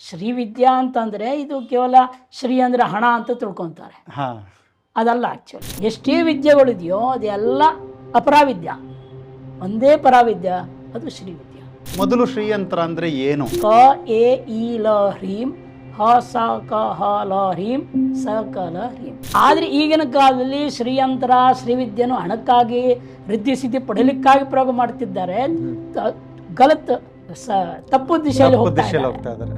ಶ್ರೀವಿದ್ಯಾ ಅಂತಂದರೆ ಇದು ಕೇವಲ ಶ್ರೀ ಅಂದರೆ ಹಣ ಅಂತ ತಿಳ್ಕೊತಾರೆ. ಅದಲ್ಲ ಆ್ಯಕ್ಚುಲಿ ಎಷ್ಟೇ ವಿದ್ಯೆಗಳಿದೆಯೋ ಅದೆಲ್ಲ ಅಪರಾವಿದ್ಯ. ಒಂದೇ ಪರಾವಿದ್ಯ ಅದು ಶ್ರೀವಿದ್ಯ ಮೊದಲು ಶ್ರೀಯಂತ್ರ ಅಂದ್ರೆ ಏನು? ಕ ಎ ಇ ಲ ಹ್ರೀಂ ಹ ಸ ಕ ಹ ಲ ಹ್ರೀಂ ಸ ಕ ಲ ಹ್ರೀಂ. ಆದರೆ ಈಗಿನ ಕಾಲದಲ್ಲಿ ಶ್ರೀಯಂತ್ರ ಶ್ರೀವಿದ್ಯೆಯನ್ನು ಹಣಕ್ಕಾಗಿ ವೃದ್ಧಿ ಸಿದ್ಧಿ ಪಡಲಿಕ್ಕಾಗಿ ಪ್ರಯೋಗ ಮಾಡ್ತಿದ್ದಾರೆ. ಗಲತ್ ಸ ತಪ್ಪು ದಿಶೆಯಲ್ಲಿ ಹೋಗ್ತಾ ಇದ್ದಾರೆ.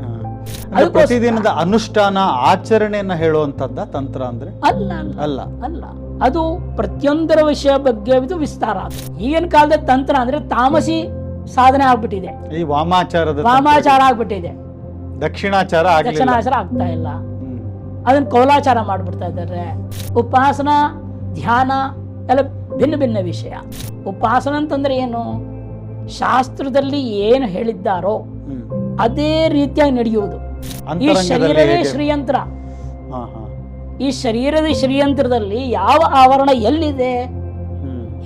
ಅದಕ್ಕೋಸ್ಕರ- ಪ್ರತಿದಿನದ ಅನುಷ್ಠಾನ ಆಚರಣೆಯನ್ನ ಹೇಳುವಂತದ್ದ ತಂತ್ರ ಅಂದ್ರೆ? ಅಲ್ಲ. ಅಲ್ಲ. ಅಲ್ಲ. ಅದು ಪ್ರತಿಯೊಂದರ ವಿಷಯ ಬಗ್ಗೆ ಇದು ವಿಸ್ತಾರ ಅದು. ಈಗಿನ ಕಾಲದ ತಂತ್ರ ಅಂದ್ರೆ ತಾಮಸಿ ಸಾಧನೆ ಆಗ್ಬಿಟ್ಟಿದೆ. ಈ ವಾಮಾಚಾರದ ವಾಮಾಚಾರ ಆಗ್ಬಿಟ್ಟಿದೆ. ದಕ್ಷಿಣಾಚಾರ ದಕ್ಷಿಣಾಚಾರ ಆಗ್ತಾ ಇಲ್ಲ. ಅದನ್ನ ಕೋಲಾಚಾರ ಮಾಡ್ಬಿಡ್ತಾ ಇದ್ದಾರೆ. ಉಪಾಸನ ಧ್ಯಾನ ಎಲ್ಲ ಭಿನ್ನ ಭಿನ್ನ ವಿಷಯ. ಉಪಾಸನ ಅಂತಂದ್ರೆ ಏನು? ಶಾಸ್ತ್ರದಲ್ಲಿ ಏನು ಹೇಳಿದ್ದಾರೋ. ಅದೇ ರೀತಿಯಾಗಿ ನಡೆಯುವುದು. ಈ ಶರೀರವೇ? ಶ್ರೀಯಂತ್ರ. ಈ ಶರೀರದ ಶ್ರೀಯಂತ್ರದಲ್ಲಿ ಯಾವ ಆವರಣ ಎಲ್ಲಿದೆ?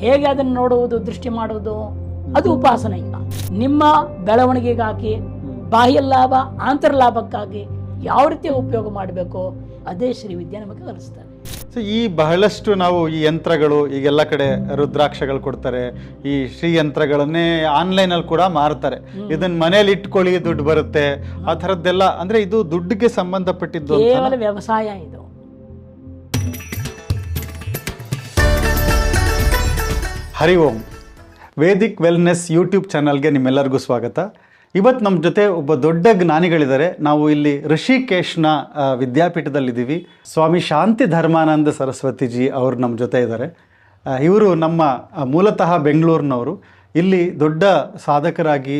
ಹೇಗೆ ಅದನ್ನು ನೋಡುವುದು ದೃಷ್ಟಿ ಮಾಡುವುದು? ಅದು ಉಪಾಸನೆ ಇಲ್ಲ ನಿಮ್ಮ ಬೆಳವಣಿಗೆಗಾಗಿ ಬಾಹ್ಯ ಲಾಭ ಆಂತರ ಲಾಭಕ್ಕಾಗಿ ಯಾವ ರೀತಿ ಉಪಯೋಗ ಮಾಡಬೇಕು? ಅದೇ ಶ್ರೀವಿದ್ಯೆ ನಮಗೆ ಕಲಿಸ್ತಾರೆ. ಸೊ ಈ ಬಹಳಷ್ಟು ನಾವು ಈ ಯಂತ್ರಗಳು ಈಗೆಲ್ಲ ಕಡೆ ರುದ್ರಾಕ್ಷಗಳು ಕೊಡ್ತಾರೆ. ಈ ಶ್ರೀ ಯಂತ್ರಗಳನ್ನೇ ಆನ್ಲೈನ್ ಅಲ್ಲಿ ಕೂಡ ಮಾರ್ತಾರೆ. ಇದನ್ನ ಮನೇಲಿ ಇಟ್ಕೊಳ್ಳಿ ದುಡ್ಡು ಬರುತ್ತೆ. ಆ ಥರದ್ದೆಲ್ಲ ಅಂದ್ರೆ ಇದು ದುಡ್ಡಿಗೆ ಸಂಬಂಧಪಟ್ಟಿದ್ದು ಕೇವಲ ವ್ಯವಸಾಯ ಇದು. Hari Om. Vedic wellness YouTube ಚಾನಲ್ಗೆ ನಿಮ್ಮೆಲ್ಲರಿಗೂ ಸ್ವಾಗತ. ಇವತ್ತು ನಮ್ಮ ಜೊತೆ ಒಬ್ಬ ದೊಡ್ಡ ಜ್ಞಾನಿಗಳಿದ್ದಾರೆ. ನಾವು ಇಲ್ಲಿ ಋಷಿಕೇಶ್ನ ವಿದ್ಯಾಪೀಠದಲ್ಲಿದ್ದೀವಿ. ಸ್ವಾಮಿ ಶಾಂತಿ ಧರ್ಮಾನಂದ ಸರಸ್ವತಿಜಿ ಅವರು ನಮ್ಮ ಜೊತೆ ಇದ್ದಾರೆ. ಇವರು ನಮ್ಮ ಮೂಲತಃ ಬೆಂಗಳೂರಿನವರು. ಇಲ್ಲಿ ದೊಡ್ಡ ಸಾಧಕರಾಗಿ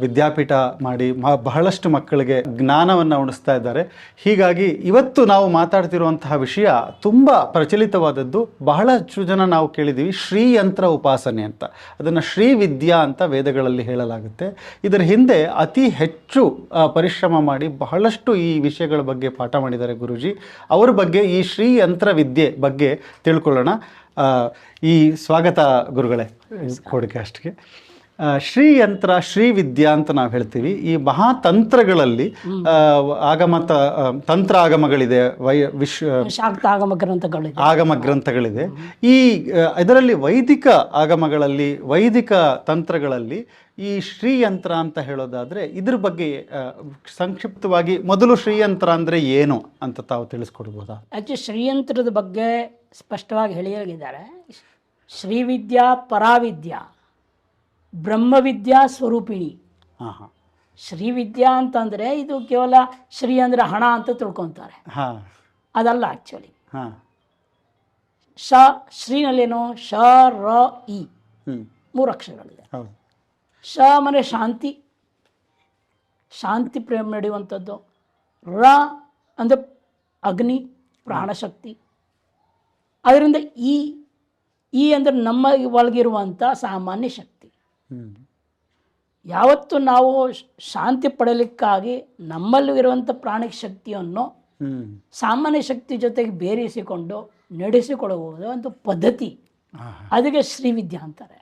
ವಿದ್ಯಾಪೀಠ ಮಾಡಿ ಬಹಳಷ್ಟು ಮಕ್ಕಳಿಗೆ ಜ್ಞಾನವನ್ನು ಉಣಿಸ್ತಾ ಇದ್ದಾರೆ. ಹೀಗಾಗಿ ಇವತ್ತು ನಾವು ಮಾತಾಡ್ತಿರುವಂತಹ ವಿಷಯ ತುಂಬ ಪ್ರಚಲಿತವಾದದ್ದು. ಬಹಳಷ್ಟು ಜನ ನಾವು ಕೇಳಿದ್ದೀವಿ ಶ್ರೀಯಂತ್ರ ಉಪಾಸನೆ ಅಂತ. ಅದನ್ನು ಶ್ರೀ ವಿದ್ಯಾ ಅಂತ ವೇದಗಳಲ್ಲಿ ಹೇಳಲಾಗುತ್ತೆ. ಇದರ ಹಿಂದೆ ಅತಿ ಹೆಚ್ಚು ಪರಿಶ್ರಮ ಮಾಡಿ ಬಹಳಷ್ಟು ಈ ವಿಷಯಗಳ ಬಗ್ಗೆ ಪಾಠ ಮಾಡಿದ್ದಾರೆ ಗುರುಜಿ. ಅವ್ರ ಬಗ್ಗೆ ಈ ಶ್ರೀಯಂತ್ರ ವಿದ್ಯೆ ಬಗ್ಗೆ ತಿಳ್ಕೊಳ್ಳೋಣ. ಈ ಸ್ವಾಗತ ಗುರುಗಳೇ ಪಾಡ್ಕಾಸ್ಟ್ಗೆ ಆ, ಶ್ರೀಯಂತ್ರ ಶ್ರೀ ವಿದ್ಯಾ ಅಂತ ನಾವು ಹೇಳ್ತೀವಿ. ಈ ಮಹಾತಂತ್ರಗಳಲ್ಲಿ ತಂತ್ರಗಳಲ್ಲಿ ಆಗಮ ತಂತ್ರ ಆಗಮಗಳಿದೆ ವೈ ವಿಶ್ವ ಗ್ರಂಥಗಳಿದೆ. ಆಗಮ ಗ್ರಂಥಗಳಿದೆ. ಈ ಇದರಲ್ಲಿ ವೈದಿಕ ಆಗಮಗಳಲ್ಲಿ ವೈದಿಕ ತಂತ್ರಗಳಲ್ಲಿ ಈ ಶ್ರೀಯಂತ್ರ ಅಂತ ಹೇಳೋದಾದ್ರೆ ಇದ್ರ ಬಗ್ಗೆ ಸಂಕ್ಷಿಪ್ತವಾಗಿ ಮೊದಲು ಶ್ರೀಯಂತ್ರ ಅಂದ್ರೆ ಏನು ಅಂತ ತಾವು ತಿಳಿಸ್ಕೊಡ್ಬೋದಾ? ಆ್ಯಕ್ಚುಲಿ ಶ್ರೀಯಂತ್ರದ ಬಗ್ಗೆ ಸ್ಪಷ್ಟವಾಗಿ ಹೇಳಿದ್ದಾರೆ ಶ್ರೀವಿದ್ಯಾ ಪರಾವಿದ್ಯಾ ಬ್ರಹ್ಮವಿದ್ಯಾ ಸ್ವರೂಪಿಣಿ. ಹಾ ಹಾಂ. ಶ್ರೀವಿದ್ಯಾ ಅಂತಂದ್ರೆ ಇದು ಕೇವಲ ಶ್ರೀ ಅಂದ್ರೆ ಹಣ ಅಂತ ತಿಳ್ಕೊತಾರೆ. ಹಾ. ಅದಲ್ಲ ಆಕ್ಚುಲಿ ಹಾ. ಶ ಶ್ರೀನಲ್ಲೇನು? ಶ ರ ಇ. ಮೂರು ಅಕ್ಷರಗಳಿದೆ. ಹೌದು. ಶ ಮನೆ ಶಾಂತಿ ಶಾಂತಿ ಪ್ರೇಮ ನಡೆಯುವಂಥದ್ದು. ರ ಅಂದರೆ ಅಗ್ನಿ ಪ್ರಾಣಶಕ್ತಿ. ಅದರಿಂದ ಈ ಈ ಅಂದರೆ ನಮ್ಮ ಒಳಗಿರುವಂಥ ಸಾಮಾನ್ಯ ಶಕ್ತಿ. ಯಾವತ್ತು ನಾವು ಶಾಂತಿ ಪಡಲಿಕ್ಕಾಗಿ ನಮ್ಮಲ್ಲಿ ಇರುವಂಥ ಪ್ರಾಣಿಕ ಶಕ್ತಿಯನ್ನು ಸಾಮಾನ್ಯ ಶಕ್ತಿ ಜೊತೆಗೆ ಬೇರಿಸಿಕೊಂಡು ನಡೆಸಿಕೊಳ್ಳುವುದು ಒಂದು ಪದ್ಧತಿ. ಅದಕ್ಕೆ ಶ್ರೀವಿದ್ಯಾ ಅಂತಾರೆ.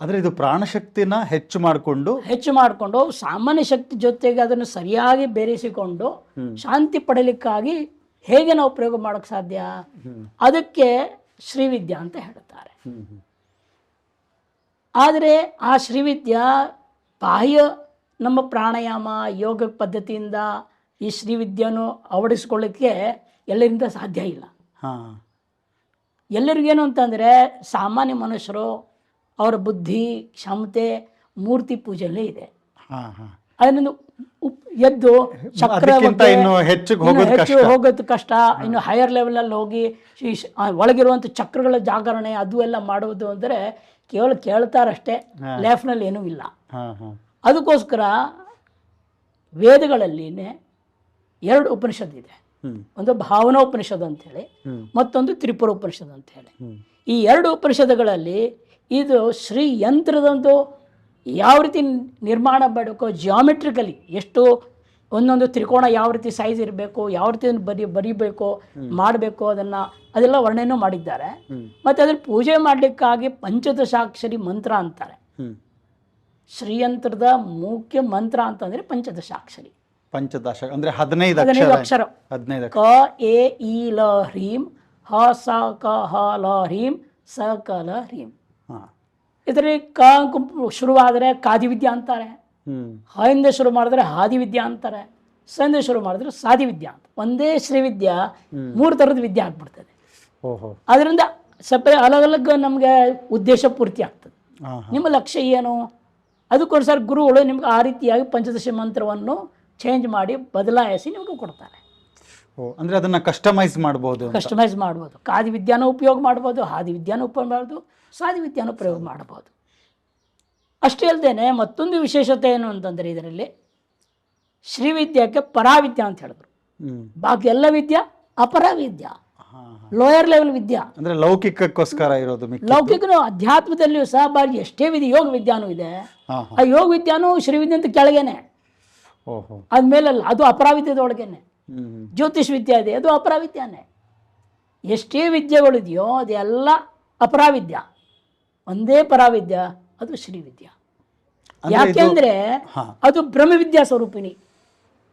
ಆದರೆ ಇದು ಪ್ರಾಣಶಕ್ತಿನ ಹೆಚ್ಚು ಮಾಡಿಕೊಂಡು ಹೆಚ್ಚು ಮಾಡಿಕೊಂಡು ಸಾಮಾನ್ಯ ಶಕ್ತಿ ಜೊತೆಗೆ ಅದನ್ನು ಸರಿಯಾಗಿ ಬೇರೆಸಿಕೊಂಡು ಶಾಂತಿ ಪಡಲಿಕ್ಕಾಗಿ ಹೇಗೆ ನಾವು ಪ್ರಯೋಗ ಮಾಡೋಕ್ಕೆ ಸಾಧ್ಯ? ಅದಕ್ಕೆ ಶ್ರೀವಿದ್ಯಾ ಅಂತ ಹೇಳುತ್ತಾರೆ. ಆದರೆ ಆ ಶ್ರೀವಿದ್ಯಾ ಬಾಹ್ಯ ನಮ್ಮ ಪ್ರಾಣಾಯಾಮ ಯೋಗ ಪದ್ಧತಿಯಿಂದ ಈ ಶ್ರೀವಿದ್ಯೆಯನ್ನು ಅಳವಡಿಸ್ಕೊಳ್ಳಿಕ್ಕೆ ಎಲ್ಲರಿಂದ ಸಾಧ್ಯ ಇಲ್ಲ. ಎಲ್ಲರಿಗೇನು ಅಂತಂದರೆ ಸಾಮಾನ್ಯ ಮನುಷ್ಯರು ಅವರ ಬುದ್ಧಿ ಕ್ಷಮತೆ ಮೂರ್ತಿ ಪೂಜೆಯಲ್ಲೇ ಇದೆ. ಹಾ ಹಾ. ಅದರಿಂದ ಉಪ್ ಎದ್ದು ಚಕ್ರ ಹೆಚ್ಚು ಹೋಗೋದು ಕಷ್ಟ. ಇನ್ನು ಹೈಯರ್ ಲೆವೆಲಲ್ಲಿ ಹೋಗಿ ಒಳಗಿರುವಂಥ ಚಕ್ರಗಳ ಜಾಗರಣೆ ಅದು ಎಲ್ಲ ಮಾಡುವುದು ಅಂದರೆ ಕೇವಲ ಕೇಳ್ತಾರಷ್ಟೇ. ಲೈಫ್ನಲ್ಲಿ ಏನೂ ಇಲ್ಲ. ಅದಕ್ಕೋಸ್ಕರ ವೇದಗಳಲ್ಲಿನೇ ಎರಡು ಉಪನಿಷತ್ ಇದೆ. ಒಂದು ಭಾವನಾ ಉಪನಿಷತ್ ಅಂತೇಳಿ ಹೇಳಿ ಮತ್ತೊಂದು ತ್ರಿಪುರ ಉಪನಿಷತ್ ಅಂತ ಹೇಳಿ ಈ ಎರಡು ಉಪನಿಷತ್ಗಳಲ್ಲಿ ಇದು ಶ್ರೀ ಯಂತ್ರದಂದು ಯಾವ ರೀತಿ ನಿರ್ಮಾಣ ಮಾಡಬೇಕು ಜಿಯಾಮೆಟ್ರಿಕಲಿ ಎಷ್ಟು ಒಂದೊಂದು ತ್ರಿಕೋಣ ಯಾವ ರೀತಿ ಸೈಜ್ ಇರಬೇಕು ಯಾವ ರೀತಿ ಬರಿ ಬರಿಬೇಕು ಮಾಡಬೇಕು ಅದನ್ನ ಅದೆಲ್ಲ ವರ್ಣನೆ ಮಾಡಿದ್ದಾರೆ. ಮತ್ತೆ ಅದನ್ನು ಪೂಜೆ ಮಾಡಲಿಕ್ಕಾಗಿ ಪಂಚದಶಾಕ್ಷರಿ ಮಂತ್ರ ಅಂತಾರೆ. ಶ್ರೀಯಂತ್ರದ ಮುಖ್ಯ ಮಂತ್ರ ಅಂತಂದ್ರೆ ಪಂಚದಶಾಕ್ಷರಿ. ಪಂಚದಶ ಅಂದ್ರೆ ಹದಿನೈದು ಹದಿನೈದು ಅಕ್ಷರ. ಹದಿನೈದು ಕ ಎ ಇ ಲ ಹ್ರೀಂ ಹ ಸ ಕ ಹ ಲ ಹ್ರೀಂ ಸ ಕ ಲ ಹ್ರೀಂ. ಇದರಲ್ಲಿ ಕ ಗುಂಪು ಕಾದಿ ವಿದ್ಯಾ ಅಂತಾರೆ. ಹಯಿಂದ ಶುರು ಮಾಡಿದ್ರೆ ಹಾದಿವಿದ್ಯಾ ಅಂತಾರೆ. ಸಂದ ಶುರು ಮಾಡಿದ್ರೆ ಸಾದಿವಿದ್ಯಾ ಅಂತ. ಒಂದೇ ಶ್ರೀವಿದ್ಯಾ ಮೂರು ಥರದ ವಿದ್ಯೆ ಆಗ್ಬಿಡ್ತದೆ. ಅದರಿಂದ ಸಪ್ರೇ ಅಲಗ್ ಅಲಗ್ ನಮಗೆ ಉದ್ದೇಶ ಪೂರ್ತಿ ಆಗ್ತದೆ. ನಿಮ್ಮ ಲಕ್ಷ್ಯ ಏನು? ಅದಕ್ಕೋಸ್ಕರ ಗುರುಗಳು ನಿಮ್ಗೆ ಆ ರೀತಿಯಾಗಿ ಪಂಚದಶ ಮಂತ್ರವನ್ನು ಚೇಂಜ್ ಮಾಡಿ ಬದಲಾಯಿಸಿ ನಿಮಗೆ ಕೊಡ್ತಾರೆ. ಅಂದ್ರೆ ಅದನ್ನ ಕಸ್ಟಮೈಸ್ ಮಾಡಬಹುದು ಕಸ್ಟಮೈಸ್ ಮಾಡ್ಬೋದು. ಕಾದಿ ವಿದ್ಯಾನ ಉಪಯೋಗ ಮಾಡ್ಬೋದು ಹಾದಿ ವಿದ್ಯಾನ ಉಪಯೋಗ ಮಾಡ್ಬೋದು. ಸಾದಿ ವಿದ್ಯಾನ ಪ್ರಯೋಗ ಮಾಡಬಹುದು. ಅಷ್ಟೇ ಅಲ್ಲದೆ ಮತ್ತೊಂದು ವಿಶೇಷತೆ ಏನು ಅಂತಂದರೆ ಇದರಲ್ಲಿ ಶ್ರೀವಿದ್ಯಕ್ಕೆ ಪರಾವಿದ್ಯ ಅಂತ ಹೇಳಿದ್ರು. ಬಾಕಿ ಎಲ್ಲ ವಿದ್ಯಾ ಅಪರಾವಿದ್ಯಾ. ಲೋಯರ್ ಲೆವೆಲ್ ವಿದ್ಯಾ. ಅಂದ್ರೆ ಲೌಕಿಕಕ್ಕೋಸ್ಕರ ಇರೋದು ಲೌಕಿಕನು ಅಧ್ಯಾತ್ಮದಲ್ಲಿಯೂ ಸಹ ಬಾರಿ ಎಷ್ಟೇ ವಿಧಿ ಯೋಗ ವಿದ್ಯಾನೂ ಇದೆ. ಆ ಯೋಗ ವಿದ್ಯಾನು ಶ್ರೀವಿದ್ಯೆ ಅಂತ ಕೆಳಗೇನೆ. ಓಹೋ. ಅದ್ಮೇಲಲ್ಲ ಅದು ಅಪರಾವಿದ್ಯದೊಳಗೇನೆ. ಜ್ಯೋತಿಷ್ ವಿದ್ಯೆ ಇದೆ ಅದು ಅಪರಾವಿದ್ಯಾನೇ. ಎಷ್ಟೇ ವಿದ್ಯೆಗಳಿದೆಯೋ ಅದೆಲ್ಲ ಅಪರಾವಿದ್ಯ. ಒಂದೇ ಪರಾವಿದ್ಯ ಅದು ಶ್ರೀವಿದ್ಯಾ. ಅಂದ್ರೆ ಯಾಕೆಂದ್ರೆ. ಅದು ಬ್ರಹ್ಮವಿದ್ಯಾ ಸ್ವರೂಪಿಣಿ.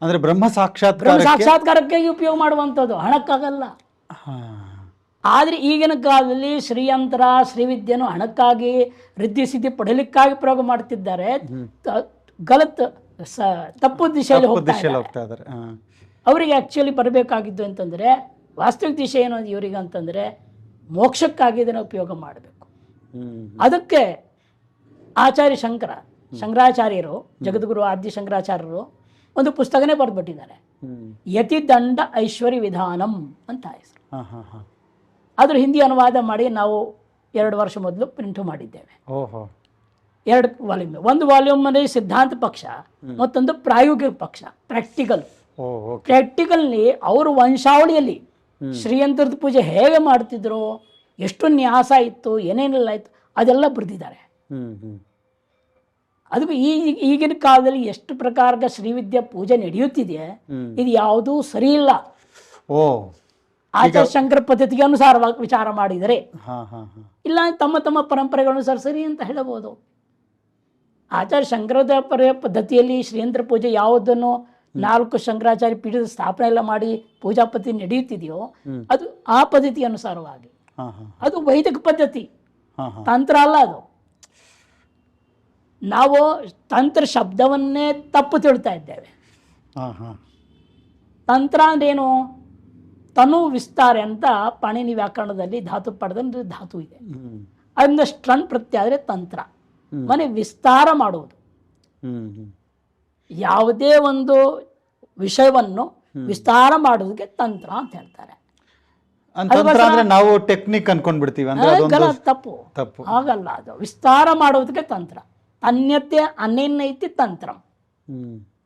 ಅಂದ್ರೆ ಬ್ರಹ್ಮ ಬ್ರಹ್ಮ ಸಾಕ್ಷಾತ್ಕಾರ ಸಾಕ್ಷಾತ್ಕಾರಕ್ಕಾಗಿ ಉಪಯೋಗ ಮಾಡುವಂಥದ್ದು ಹಣಕ್ಕಾಗಲ್ಲ. ಆದ್ರೆ ಈಗಿನ ಕಾಲದಲ್ಲಿ ಶ್ರೀಯಂತ್ರ ಶ್ರೀವಿದ್ಯೆಯನ್ನು ಹಣಕ್ಕಾಗಿ ರಿದ್ಧಿ ಸಿದ್ಧಿ ಪಡಲಿಕ್ಕಾಗಿ ಪ್ರಯೋಗ ಮಾಡ್ತಿದ್ದಾರೆ. ಗಲತ್ ಸ ತಪ್ಪು ದಿಶೆಯಲ್ಲಿ ಹೋಗ್ತಾ ಇದ್ದಾರೆ. ಅವರಿಗೆ ಆ್ಯಕ್ಚುಲಿ ಬರಬೇಕಾಗಿದ್ದು ಅಂತಂದರೆ ವಾಸ್ತವಿಕ ದಿಶೆ ಏನು ಇವರಿಗೆ ಅಂತಂದರೆ ಮೋಕ್ಷಕ್ಕಾಗಿ ಇದನ್ನು ಉಪಯೋಗ ಮಾಡಬೇಕು. ಅದಕ್ಕೆ ಆಚಾರ್ಯ ಶಂಕರ ಶಂಕರಾಚಾರ್ಯರು ಜಗದ್ಗುರು ಆದ್ಯ ಶಂಕರಾಚಾರ್ಯರು ಒಂದು ಪುಸ್ತಕನೇ ಬರೆದ್ಬಿಟ್ಟಿದ್ದಾರೆ. ಯತಿದಂಡ ಐಶ್ವರ್ಯ ವಿಧಾನಂ ಅಂತ ಹೆಸರು. ಅದ್ರ ಹಿಂದಿ ಅನುವಾದ ಮಾಡಿ ನಾವು ಎರಡು ವರ್ಷ ಮೊದಲು ಪ್ರಿಂಟು ಮಾಡಿದ್ದೇವೆ. ಎರಡು ವಾಲ್ಯೂಮ್ ಒಂದು ವಾಲ್ಯೂಮ್ ಅಂದರೆ ಸಿದ್ಧಾಂತ ಪಕ್ಷ ಮತ್ತೊಂದು ಪ್ರಾಯೋಗಿಕ ಪಕ್ಷ ಪ್ರಾಕ್ಟಿಕಲ್ ಪ್ರಾಕ್ಟಿಕಲ್ನಿ ಅವರು ವಂಶಾವಳಿಯಲ್ಲಿ ಶ್ರೀಯಂತ್ರದ ಪೂಜೆ ಹೇಗೆ ಮಾಡ್ತಿದ್ರು? ಎಷ್ಟು ನ್ಯಾಸ ಇತ್ತು ಏನೇನೆಲ್ಲ ಇತ್ತು ಅದೆಲ್ಲ ಬರೆದಿದ್ದಾರೆ. ಅದಕ್ಕೆ ಈ ಈಗಿನ ಕಾಲದಲ್ಲಿ ಎಷ್ಟು ಪ್ರಕಾರದ ಶ್ರೀವಿದ್ಯಾ ಪೂಜೆ ನಡೆಯುತ್ತಿದೆ ಇದು ಯಾವುದೂ ಸರಿ ಇಲ್ಲ. ಓ. ಆಚಾರ್ಯ ಶಂಕರ ಪದ್ಧತಿಗೆ ಅನುಸಾರವಾಗಿ ವಿಚಾರ ಮಾಡಿದರೆ. ಇಲ್ಲ ತಮ್ಮ ತಮ್ಮ ಪರಂಪರೆಗಳನುಸಾರ ಸರಿ ಅಂತ ಹೇಳಬಹುದು. ಆಚಾರ್ಯ ಶಂಕರದ ಪರ ಪದ್ಧತಿಯಲ್ಲಿ ಶ್ರೀಯಂತ್ರ ಪೂಜೆ ಯಾವುದನ್ನು ನಾಲ್ಕು ಶಂಕರಾಚಾರ್ಯ ಪೀಠದ ಸ್ಥಾಪನೆ ಎಲ್ಲ ಮಾಡಿ ಪೂಜಾ ಪದ್ಧತಿ ನಡೆಯುತ್ತಿದೆಯೋ ಅದು ಆ ಪದ್ಧತಿ ಅನುಸಾರವಾಗಿ. ಅದು ವೈದಿಕ ಪದ್ಧತಿ. ತಂತ್ರ ಅಲ್ಲ ಅದು. ನಾವು ತಂತ್ರ ಶಬ್ದವನ್ನೇ ತಪ್ಪು ತಿಳ್ತಾ ಇದ್ದೇವೆ. ತಂತ್ರ ಅಂದ್ರೇನು? ತನು ವಿಸ್ತಾರೆ ಅಂತ ಪಾಣಿನಿ ವ್ಯಾಕರಣದಲ್ಲಿ ಧಾತು ಪಡೆದ ಧಾತು ಇದೆ. ಅದರಿಂದ ಸ್ಟ್ರನ್ ಪ್ರತ್ಯ ಆದರೆ ತಂತ್ರ. ಮನೆ ವಿಸ್ತಾರ ಮಾಡುವುದು. ಯಾವುದೇ ಒಂದು ವಿಷಯವನ್ನು ವಿಸ್ತಾರ ಮಾಡೋದಕ್ಕೆ ತಂತ್ರ ಅಂತ ಹೇಳ್ತಾರೆ. ಅಂದ್ರೆ ನಾವು ಟೆಕ್ನಿಕ್ ಅನ್ಕೊಂಡ್ ಬಿಡ್ತೀವಿ ಅಂದ್ರೆ ಅದೊಂದು ತಪ್ಪು. ತಪ್ಪು. ಆಗಲ್ಲ ಅದು. ವಿಸ್ತಾರ ಮಾಡೋದಕ್ಕೆ ತಂತ್ರ. ಅನ್ಯತೆ ಅನ್ಯನೈತಿ ತಂತ್ರ.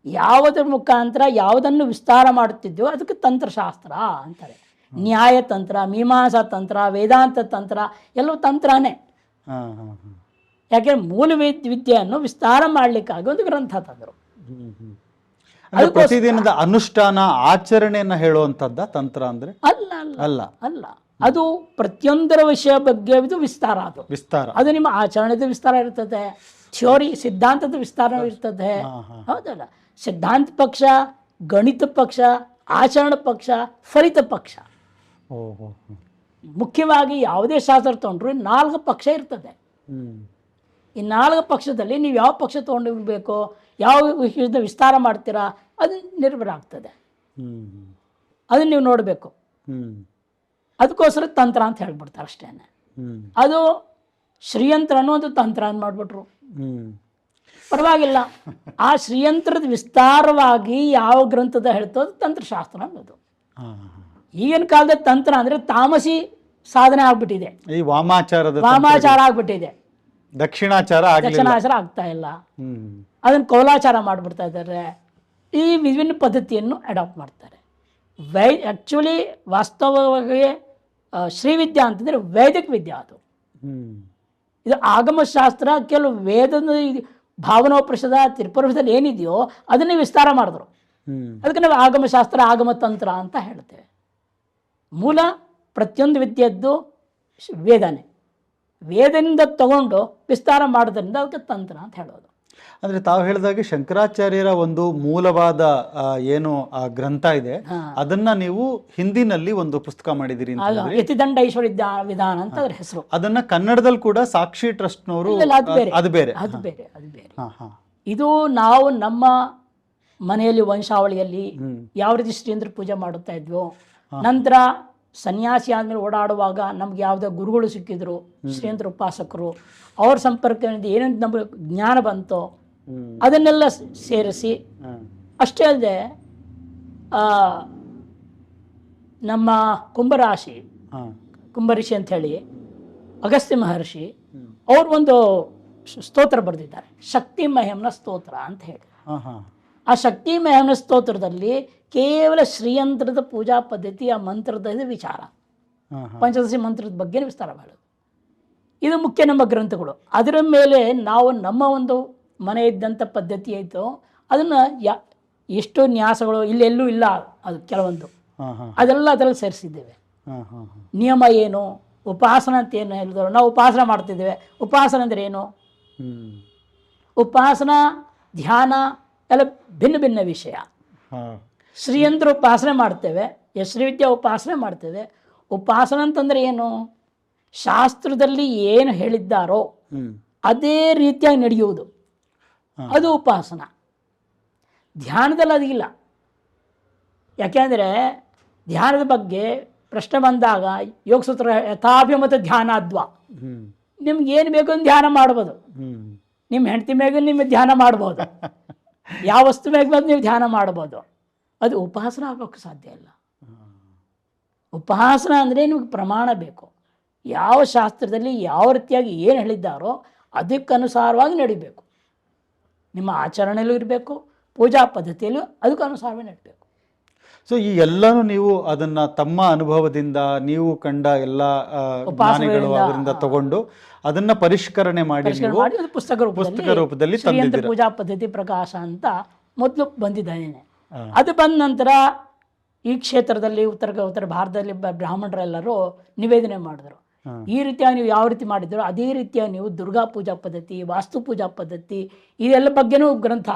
ಯಾವುದ್ರ ಮುಖಾಂತರ ಯಾವುದನ್ನು ವಿಸ್ತಾರ ಮಾಡುತ್ತಿದ್ದೆವೋ ಅದಕ್ಕೆ ತಂತ್ರಶಾಸ್ತ್ರ ಅಂತಾರೆ. ನ್ಯಾಯ ತಂತ್ರ ಮೀಮಾಂಸಾ ತಂತ್ರ ವೇದಾಂತ ತಂತ್ರ ಎಲ್ಲವೂ ತಂತ್ರನೇ. ಹಾ ಹಾ ಹಾ. ಯಾಕೆ? ಮೂಲ ವಿದ್- ವಿದ್ಯೆಯನ್ನು ವಿಸ್ತಾರ ಮಾಡಲಿಕ್ಕಾಗಿ ಒಂದು ಗ್ರಂಥ ತಂದರು. ಪ್ರತಿದಿನದ ಅನುಷ್ಠಾನ ಆಚರಣೆಯನ್ನ ಹೇಳುವಂತದ್ದ ತಂತ್ರ ಅಂದ್ರೆ? ಅಲ್ಲ ಅಲ್ಲ ಅಲ್ಲ. ಅದು ಪ್ರತಿಯೊಂದರ ವಿಷಯ ಬಗ್ಗೆ ಇದು ವಿಸ್ತಾರ ಅದು. ವಿಸ್ತಾರ. ಅದು ನಿಮ್ಮ ಆಚರಣೆದ ವಿಸ್ತಾರ ಇರ್ತದೆ ಥಿಯೋರಿ ಸಿದ್ಧಾಂತದ ವಿಸ್ತಾರ ಇರ್ತದೆ. ಹೌದಲ್ಲ? ಸಿದ್ಧಾಂತ ಪಕ್ಷ ಗಣಿತ ಪಕ್ಷ ಆಚರಣ ಪಕ್ಷ ಫಲಿತ ಪಕ್ಷ. ಮುಖ್ಯವಾಗಿ ಯಾವುದೇ ಶಾಸ್ತ್ರ ತೊಗೊಂಡ್ರು ನಾಲ್ಕು ಪಕ್ಷ ಇರ್ತದೆ. ಈ ನಾಲ್ಕು ಪಕ್ಷದಲ್ಲಿ ನೀವು ಯಾವ ಪಕ್ಷ ತೊಗೊಂಡಿರ್ಬೇಕು ಯಾವ ವಿಷಯದ ವಿಸ್ತಾರ ಮಾಡ್ತೀರಾ ಅದು ನಿರ್ಭರ ಆಗ್ತದೆ. ಅದನ್ನ ನೀವು ನೋಡಬೇಕು. ಅದಕ್ಕೋಸ್ಕರ ತಂತ್ರ ಅಂತ ಹೇಳ್ಬಿಡ್ತಾರೆ ಅಷ್ಟೇ ಅದು ಶ್ರೀಯಂತ್ರ ಅನ್ನೋದು ತಂತ್ರ ಅಂತ ಮಾಡಿಬಿಟ್ರು. ಪರವಾಗಿಲ್ಲ. ಆ ಶ್ರೀಯಂತ್ರದ ವಿಸ್ತಾರವಾಗಿ ಯಾವ ಗ್ರಂಥದ ಹೇಳ್ತೋ ಅದು ತಂತ್ರಶಾಸ್ತ್ರ ಅನ್ನೋದು. ಈಗಿನ ಕಾಲದ ತಂತ್ರ ಅಂದರೆ ತಾಮಸಿ ಸಾಧನೆ ಆಗ್ಬಿಟ್ಟಿದೆ. ಈ ವಾಮಾಚಾರದ ವಾಮಾಚಾರ ಆಗ್ಬಿಟ್ಟಿದೆ. ದಕ್ಷಿಣಾಚಾರ ದಕ್ಷಿಣಾಚಾರ ಆಗ್ತಾ ಇಲ್ಲ. ಅದನ್ನು ಕೌಲಾಚಾರ ಮಾಡಿಬಿಡ್ತಾ ಇದ್ದಾರೆ. ಈ ವಿಭಿನ್ನ ಪದ್ಧತಿಯನ್ನು ಅಡಾಪ್ಟ್ ಮಾಡ್ತಾರೆ. ವೈ ಆ್ಯಕ್ಚುಲಿ ವಾಸ್ತವವಾಗಿ ಶ್ರೀವಿದ್ಯಾ ಅಂತಂದರೆ ವೈದಿಕ ವಿದ್ಯೆ ಅದು. ಇದು ಆಗಮಶಾಸ್ತ್ರ ಕೆಲವು ವೇದದ ಭಾವನೋಪ್ರಷದ ತ್ರಿಪುರುಷದಲ್ಲಿ ಏನಿದೆಯೋ ಅದನ್ನೇ ವಿಸ್ತಾರ ಮಾಡಿದ್ರು. ಅದಕ್ಕೆ ನಾವು ಆಗಮಶಾಸ್ತ್ರ ಆಗಮ ತಂತ್ರ ಅಂತ ಹೇಳ್ತೇವೆ. ಮೂಲ ಪ್ರತಿಯೊಂದು ವಿದ್ಯೆಯದ್ದು ವೇದನೆ. ವೇದದಿಂದ ತಗೊಂಡು ವಿಸ್ತಾರ ಮಾಡೋದ್ರಿಂದ ಅದಕ್ಕೆ ತಂತ್ರ ಅಂತ ಹೇಳೋದು. ಅಂದ್ರೆ ತಾವು ಹೇಳಿದಾಗೆ ಶಂಕರಾಚಾರ್ಯರ ಒಂದು ಮೂಲವಾದ ಏನು ಆ ಗ್ರಂಥ ಇದೆ. ಅದನ್ನ ನೀವು ಹಿಂದಿನಲ್ಲಿ ಒಂದು ಪುಸ್ತಕ ಮಾಡಿದಿರಿ. ಯತಿದಂಡ ಈಶ್ವರ ವಿಧಾನ ಅಂತ ಅದ್ರ ಹೆಸರು. ಅದನ್ನ ಕನ್ನಡದಲ್ಲಿ ಕೂಡ ಸಾಕ್ಷಿ ಟ್ರಸ್ಟ್ ನವರು ಅದು ಬೇರೆ. ಅದು ಬೇರೆ. ಅದು ಬೇರೆ ಇದು ನಾವು ನಮ್ಮ ಮನೆಯಲ್ಲಿ ವಂಶಾವಳಿಯಲ್ಲಿ ಯಾವ ರೀತಿ ಶ್ರೀಂದ್ರ ಪೂಜೆ ಮಾಡುತ್ತಾ ಇದ್ವೋ ನಂತರ ಸನ್ಯಾಸಿ ಆದ್ಮೇಲೆ ಓಡಾಡುವಾಗ ನಮ್ಗೆ ಯಾವುದೇ ಗುರುಗಳು ಸಿಕ್ಕಿದ್ರು ಶ್ರೀಯಂತ್ರ ಉಪಾಸಕರು ಅವ್ರ ಸಂಪರ್ಕದಿಂದ ಏನಂತ ನಮಗೆ ಜ್ಞಾನ ಬಂತೋ ಅದನ್ನೆಲ್ಲ ಸೇರಿಸಿ. ಅಷ್ಟೇ ಅಲ್ಲದೆ ನಮ್ಮ ಕುಂಭರಾಶಿ ಕುಂಭರಿಷಿ ಅಂತ ಹೇಳಿ ಅಗಸ್ತ್ಯ ಮಹರ್ಷಿ ಅವ್ರ ಒಂದು ಸ್ತೋತ್ರ ಬರೆದಿದ್ದಾರೆ. ಶಕ್ತಿ ಮಹಿಮ್ನ ಸ್ತೋತ್ರ ಅಂತ ಹೇಳಿ ಆ ಶಕ್ತಿ ಮೇಹನ ಸ್ತೋತ್ರದಲ್ಲಿ ಕೇವಲ ಶ್ರೀಯಂತ್ರದ ಪೂಜಾ ಪದ್ಧತಿ ಆ ಮಂತ್ರದ ವಿಚಾರ. ಪಂಚದಶಿ ಮಂತ್ರದ ಬಗ್ಗೆ ವಿಸ್ತಾರ ಮಾಡೋದು ಇದು ಮುಖ್ಯ ನಮ್ಮ ಗ್ರಂಥಗಳು. ಅದರ ಮೇಲೆ ನಾವು ನಮ್ಮ ಒಂದು ಮನೆ ಇದ್ದಂಥ ಪದ್ಧತಿ ಆಯಿತು ಅದನ್ನು ಯಾ ಎಷ್ಟು ನ್ಯಾಸಗಳು ಇಲ್ಲೆಲ್ಲೂ ಇಲ್ಲ ಅದು ಕೆಲವೊಂದು. ಅದೆಲ್ಲ ಅದರಲ್ಲಿ ಸೇರಿಸಿದ್ದೇವೆ. ನಿಯಮ ಏನು ಉಪಾಸನ ಅಂತ ಏನು ಹೇಳಿದ್ರು ನಾವು ಉಪಾಸನ ಮಾಡ್ತಿದ್ದೇವೆ. ಉಪಾಸನ ಅಂದರೆ ಏನು? ಉಪಾಸನ ಧ್ಯಾನ ಎಲ್ಲ ಭಿನ್ನ ಭಿನ್ನ ವಿಷಯ. ಶ್ರೀಯಂತ್ರ ಉಪಾಸನೆ ಮಾಡ್ತೇವೆ ಯಶ್ರೀವಿದ್ಯಾ ಉಪಾಸನೆ ಮಾಡ್ತೇವೆ. ಉಪಾಸನ ಅಂತಂದ್ರೆ ಏನು? ಶಾಸ್ತ್ರದಲ್ಲಿ ಏನು ಹೇಳಿದ್ದಾರೋ ಅದೇ ರೀತಿಯಾಗಿ ನಡೆಯುವುದು. ಅದು ಉಪಾಸನ. ಧ್ಯಾನದಲ್ಲಿ ಅದಿಲ್ಲ ಯಾಕೆಂದರೆ ಧ್ಯಾನದ ಬಗ್ಗೆ ಪ್ರಶ್ನೆ ಬಂದಾಗ ಯೋಗಸೂತ್ರ ಯಥಾಭಿಮತ ಧ್ಯಾನಾದ್ವ. ನಿಮ್ಗೆ ಏನು ಬೇಕು ಧ್ಯಾನ ಮಾಡ್ಬೋದು. ನಿಮ್ಮ ಹೆಂಡತಿ ಮೇಲೆ ನಿಮ್ಮ ಧ್ಯಾನ ಮಾಡ್ಬೋದು. ಯಾವ ವಸ್ತು ಮೇಲೆ ಬಂದು ನೀವು ಧ್ಯಾನ ಮಾಡ್ಬೋದು? ಅದು ಉಪಾಸನ ಆಗೋಕ್ಕೆ ಸಾಧ್ಯ ಇಲ್ಲ. ಉಪಹಾಸನ ಅಂದರೆ ನಿಮಗೆ ಪ್ರಮಾಣ ಬೇಕು. ಯಾವ ಶಾಸ್ತ್ರದಲ್ಲಿ ಯಾವ ರೀತಿಯಾಗಿ ಏನು ಹೇಳಿದ್ದಾರೋ ಅದಕ್ಕನುಸಾರವಾಗಿ ನಡಿಬೇಕು. ನಿಮ್ಮ ಆಚರಣೆಯಲ್ಲೂ ಇರಬೇಕು ಪೂಜಾ ಪದ್ಧತಿಯಲ್ಲೂ ಅದಕ್ಕೆ ಅನುಸಾರವೇ ನಡೀಬೇಕು. ಸೊ ಈ ಎಲ್ಲನೂ ನೀವು ಅದನ್ನ ತಮ್ಮ ಅನುಭವದಿಂದ ನೀವು ಕಂಡ ಎಲ್ಲ ಅದರಿಂದ ತಗೊಂಡು ಅದನ್ನ ಪರಿಷ್ಕರಣೆ ಮಾಡಿ ನೀವು ಪುಸ್ತಕ ಪುಸ್ತಕ ರೂಪದಲ್ಲಿ ಪೂಜಾ ಪದ್ಧತಿ ಪ್ರಕಾಶ ಅಂತ ಮೊದಲು ಬಂದಿದ್ದೇನೆ. ಅದು ಬಂದ ನಂತರ ಈ ಕ್ಷೇತ್ರದಲ್ಲಿ ಉತ್ತರ ಉತ್ತರ ಭಾರತದಲ್ಲಿ ಬ್ರಾಹ್ಮಣರೆಲ್ಲರೂ ನಿವೇದನೆ ಮಾಡಿದ್ರು. ಈ ರೀತಿಯ ನೀವು ಯಾವ ರೀತಿ ಮಾಡಿದ್ರು ಅದೇ ರೀತಿಯ ನೀವು ದುರ್ಗಾ ಪೂಜಾ ಪದ್ಧತಿ ವಾಸ್ತು ಪೂಜಾ ಪದ್ಧತಿ ಇದೆಲ್ಲ ಬಗ್ಗೆನೂ ಗ್ರಂಥ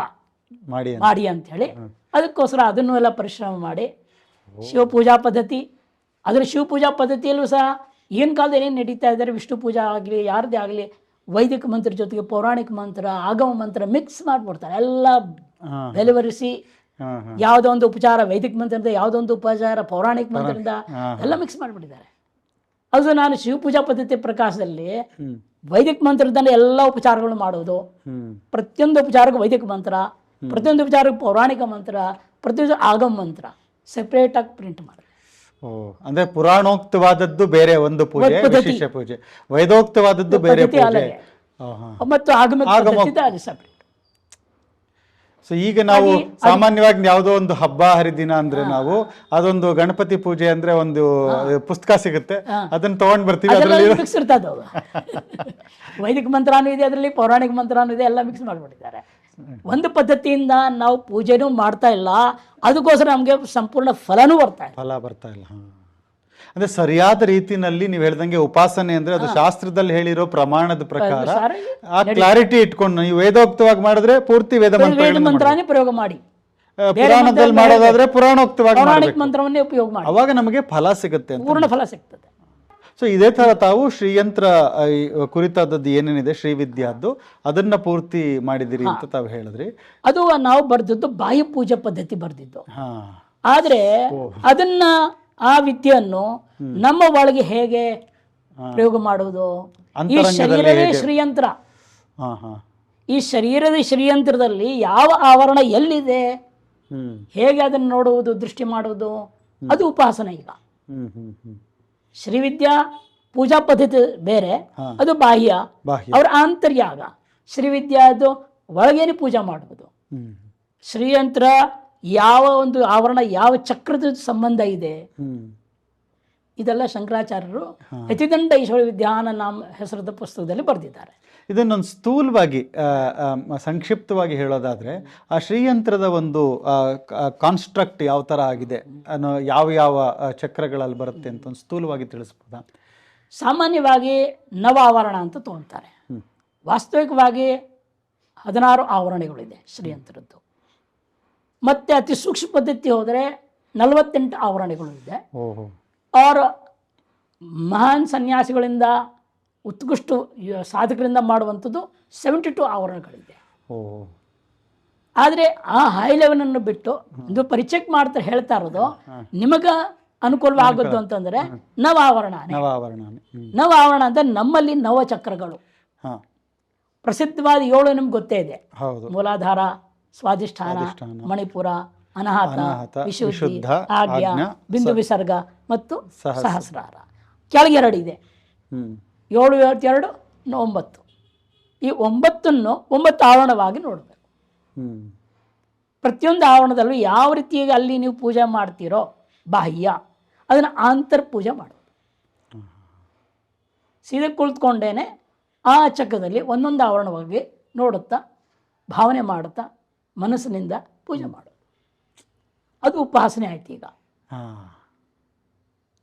ಮಾಡಿ ಅಂತ. ಮಾಡಿ ಅಂತ ಹೇಳಿ ಅದಕ್ಕೋಸ್ಕರ ಅದನ್ನು ಎಲ್ಲ ಪರಿಶ್ರಮ ಮಾಡಿ ಶಿವಪೂಜಾ ಪದ್ಧತಿ. ಅದರ ಶಿವಪೂಜಾ ಪದ್ಧತಿಯಲ್ಲೂ ಸಹ ಏನು ಕಾಲದಲ್ಲಿ ಏನು ನಡೀತಾ ಇದ್ದಾರೆ ವಿಷ್ಣು ಪೂಜಾ ಆಗಲಿ ಯಾರದೇ ಆಗಲಿ ವೈದಿಕ ಮಂತ್ರ ಜೊತೆಗೆ ಪೌರಾಣಿಕ ಮಂತ್ರ ಆಗಮ ಮಂತ್ರ ಮಿಕ್ಸ್ ಮಾಡಿಬಿಡ್ತಾರೆ. ಎಲ್ಲ ಬೆಲೆವರಿಸಿ ಯಾವುದೋ ಒಂದು ಉಪಚಾರ ವೈದಿಕ ಮಂತ್ರದಿಂದ ಯಾವುದೋ ಒಂದು ಉಪಚಾರ ಪೌರಾಣಿಕ ಮಂತ್ರದಿಂದ. ಎಲ್ಲ ಮಿಕ್ಸ್ ಮಾಡಿಬಿಟ್ಟಿದ್ದಾರೆ. ಅದು ನಾನು ಶಿವಪೂಜಾ ಪದ್ಧತಿ ಪ್ರಕಾಶದಲ್ಲಿ ವೈದಿಕ ಮಂತ್ರದಿಂದ ಎಲ್ಲ ಉಪಚಾರಗಳು ಮಾಡೋದು ಹ್ಮ್. ಪ್ರತಿಯೊಂದು ಉಪಚಾರಕ್ಕೂ ವೈದಿಕ ಮಂತ್ರ ಪ್ರತಿಯೊಂದು ಉಪಚಾರಕ್ಕೆ ಪೌರಾಣಿಕ ಮಂತ್ರ ಪ್ರತಿಯೊಂದು ಆಗಮ ಮಂತ್ರ ಸೆಪ್ರೇಟಾಗಿ ಪ್ರಿಂಟ್ ಮಾಡಿ ಅಂದ್ರೆ ಪುರಾಣೋಕ್ತವಾದದ್ದು ಬೇರೆ ಒಂದು ಪೂಜೆ ಪದ್ಧತಿ. ವಿಶೇಷ ಪೂಜೆ. ವೈದೋಕ್ತವಾದದ್ದು ಬೇರೆ ಪದ್ಧತಿ ಪೂಜೆ. ಅಲ್ಲದೆ. ಮತ್ತು ಆಗಮ ಆಗಮ- ಪದ್ಧತಿ ಅದು ಸೆಪ್ರೇಟ್ ಸೊ ಈಗ ನಾವು ಸಾಮಾನ್ಯವಾಗಿ ಯಾವುದೋ ಒಂದು ಹಬ್ಬ ಹರಿದಿನ ಅಂದ್ರೆ ನಾವು ಅದೊಂದು ಗಣಪತಿ ಪೂಜೆ ಅಂದ್ರೆ ಒಂದು ಪುಸ್ತಕ ಸಿಗುತ್ತೆ. ಅದನ್ನ ತಗೊಂಡ್ ಬರ್ತೀವಿ ಅದ್ರಲ್ಲಿ ಮಿಕ್ಸ್ ಇರ್ತದೆ ಅದು. ವೈದಿಕ ಮಂತ್ರಾನು ಇದೆ ಅದರಲ್ಲಿ ಪೌರಾಣಿಕ ಮಂತ್ರಾನು ಇದೆ ಎಲ್ಲ ಮಿಕ್ಸ್ ಮಾಡ್ಬಿಟ್ಟಿದ್ದಾರೆ ಒಂದು ಪದ್ಧತಿಯಿಂದ ನಾವು ಪೂಜೆನೂ ಮಾಡ್ತಾ ಇಲ್ಲ. ಅದಕ್ಕೋಸ್ಕರ ನಮಗೆ ಸಂಪೂರ್ಣ ಫಲನೂ ಬರ್ತಾ ಇಲ್ಲ. ಫಲ ಬರ್ತಾ ಇಲ್ಲ ಹಾ. ಅಂದ್ರೆ ಸರಿಯಾದ ರೀತಿನಲ್ಲಿ ನೀವು ಹೇಳ್ದಂಗೆ ಉಪಾಸನೆ ಅಂದ್ರೆ ಅದು ಶಾಸ್ತ್ರದಲ್ಲಿ ಹೇಳಿರೋ ಪ್ರಮಾಣದ ಪ್ರಕಾರ ಆ ಕ್ಲಾರಿಟಿ ಇಟ್ಕೊಂಡು ನೀವು ವೇದೋಕ್ತವಾಗಿ ಮಾಡಿದ್ರೆ ಪೂರ್ತಿ ವೇದ ಮಂತ್ರಾನೇ ಪ್ರಯೋಗ ಮಾಡಿ. ಪುರಾಣದಲ್ಲಿ ಮಾಡೋದಾದ್ರೆ ಪುರಾಣೋಕ್ತವಾಗಿ ಪೌರಾಣಿಕ ಮಂತ್ರವನ್ನೇ ಉಪಯೋಗ ಮಾಡಿ. ಅವಾಗ ನಮಗೆ ಫಲ ಸಿಗುತ್ತೆ ಪೂರ್ಣ ಫಲ ಸಿಗ್ತದೆ. ಸೊ ಇದೇ ತರ ತಾವು ಶ್ರೀಯಂತ್ರ ಕುರಿತಾದದ್ದು ಏನೇನಿದೆ ಶ್ರೀವಿದ್ಯಾದ್ದು ಅದನ್ನ ಪೂರ್ತಿ ಮಾಡಿದಿರಿ ಅಂತ ತಾವು ಹೇಳಿದ್ರಿ. ಅದು ನಾವು ಬರೆದದ್ದು ಬಾಹ್ಯ ಪೂಜಾ ಪದ್ಧತಿ ಬರೆದಿದ್ದು. ಆದರೆ ಅದನ್ನ ಆ ವಿದ್ಯೆಯನ್ನು ನಮ್ಮ ಒಳಗೆ ಹೇಗೆ ಪ್ರಯೋಗ ಮಾಡುವುದು? ಈ ಶರೀರವೇ ಶ್ರೀಯಂತ್ರ. ಈ ಶರೀರದ ಶ್ರೀಯಂತ್ರದಲ್ಲಿ ಯಾವ ಆವರಣ ಎಲ್ಲಿದೆ? ಹೇಗೆ ಅದನ್ನು ನೋಡುವುದು ದೃಷ್ಟಿ ಮಾಡುವುದು? ಅದು ಉಪಾಸನ ಈಗ. ಶ್ರೀವಿದ್ಯಾ ಪೂಜಾ ಪದ್ಧತಿ ಬೇರೆ. ಅದು ಬಾಹ್ಯ. ಅವ್ರ ಆಂತರ್ಯಾಗ ಶ್ರೀವಿದ್ಯಾ ಅದು ಒಳಗೇನೆ ಪೂಜಾ ಮಾಡುವುದು. ಶ್ರೀಯಂತ್ರ ಯಾವ ಒಂದು ಆವರಣ ಯಾವ ಚಕ್ರದ ಸಂಬಂಧ ಇದೆ? ಇದೆಲ್ಲ ಶಂಕರಾಚಾರ್ಯರು ಅತಿದಂಡ ಈಶ್ವರ ವಿದ್ಯಾನ ನಾಮ ಹೆಸರದ ಪುಸ್ತಕದಲ್ಲಿ ಬರೆದಿದ್ದಾರೆ. ಇದನ್ನೊಂದು ಸ್ಥೂಲವಾಗಿ ಸಂಕ್ಷಿಪ್ತವಾಗಿ ಹೇಳೋದಾದ್ರೆ ಆ ಶ್ರೀಯಂತ್ರದ ಒಂದು ಕಾನ್ಸ್ಟ್ರಕ್ಟ್ ಯಾವ ಥರ ಆಗಿದೆ ಅನ್ನೋ ಯಾವ ಯಾವ ಚಕ್ರಗಳಲ್ಲಿ ಬರುತ್ತೆ ಅಂತ ಒಂದು ಸ್ಥೂಲವಾಗಿ ತಿಳಿಸ್ಬೋದಾ? ಸಾಮಾನ್ಯವಾಗಿ ನವ ಆವರಣ ಅಂತ ತಗೊಳ್ತಾರೆ ಹ್ಮ್. ವಾಸ್ತವಿಕವಾಗಿ ಹದಿನಾರು ಆವರಣಗಳಿದೆ ಶ್ರೀಯಂತ್ರದ್ದು. ಮತ್ತೆ ಅತಿ ಸೂಕ್ಷ್ಮ ಪದ್ಧತಿ ಹೋದರೆ ನಲವತ್ತೆಂಟು ಆವರಣಗಳು ಇದೆ. ಓಹೋ. ಅವರ ಮಹಾನ್ ಸನ್ಯಾಸಿಗಳಿಂದ ಉತ್ಕೃಷ್ಟ ಸಾಧಕರಿಂದ ಮಾಡುವಂಥದ್ದು ಸೆವೆಂಟಿ ಟು ಆವರಣಗಳಿದೆ ಆದರೆ ಆ ಹೈ ಲೆವೆಲನ್ನು ಬಿಟ್ಟು ಇದು ಪರಿಚಯಕ್ಕೆ ಮಾಡ್ತಾ ಹೇಳ್ತಾ ಇರೋದು ನಿಮಗೆ ಅನುಕೂಲವಾಗದ್ದು ಅಂತಂದ್ರೆ ನವ ಹ್ಮ್. ನವ ಆವರಣ ಅಂದರೆ ನಮ್ಮಲ್ಲಿ ನವ ಚಕ್ರಗಳು. ಪ್ರಸಿದ್ಧವಾದ ಏಳು ನಿಮ್ಗೆ ಗೊತ್ತೇ ಇದೆ. ಮೂಲಾಧಾರ ಸ್ವಾಧಿಷ್ಠಾನ, ಮಣಿಪುರ ಅನಾಹತ ವಿಶುದ್ಧಿ ಆಜ್ಞಾ, ಬಿಂದು ವಿಸರ್ಗ ಮತ್ತು ಸಹಸ್ರ. ಸಹಸ್ರಾರ. ಕೆಳಗೆರಡು ಇದೆ. ಹ್ಮ್. ಏಳು ಎರಡು ಒಂಬತ್ತು. ಈ ಒಂಬತ್ತನ್ನು ಒಂಬತ್ತು ಆವರಣವಾಗಿ ನೋಡಬೇಕು. ಪ್ರತಿಯೊಂದು ಆವರಣದಲ್ಲೂ ಯಾವ ರೀತಿಯಾಗಿ ಅಲ್ಲಿ ನೀವು ಪೂಜೆ ಮಾಡ್ತೀರೋ ಬಾಹ್ಯ ಅದನ್ನು ಆಂತರ್ ಪೂಜೆ ಮಾಡೋದು. ಸೀದೆ ಕುಳಿತುಕೊಂಡೇನೆ ಆ ಚಕ್ರದಲ್ಲಿ ಒಂದೊಂದು ಆವರಣವಾಗಿ ನೋಡುತ್ತಾ ಭಾವನೆ ಮಾಡುತ್ತಾ ಮನಸ್ಸಿನಿಂದ ಪೂಜೆ ಮಾಡೋದು. ಅದು ಉಪಾಸನೆ ಆಯ್ತು ಈಗ.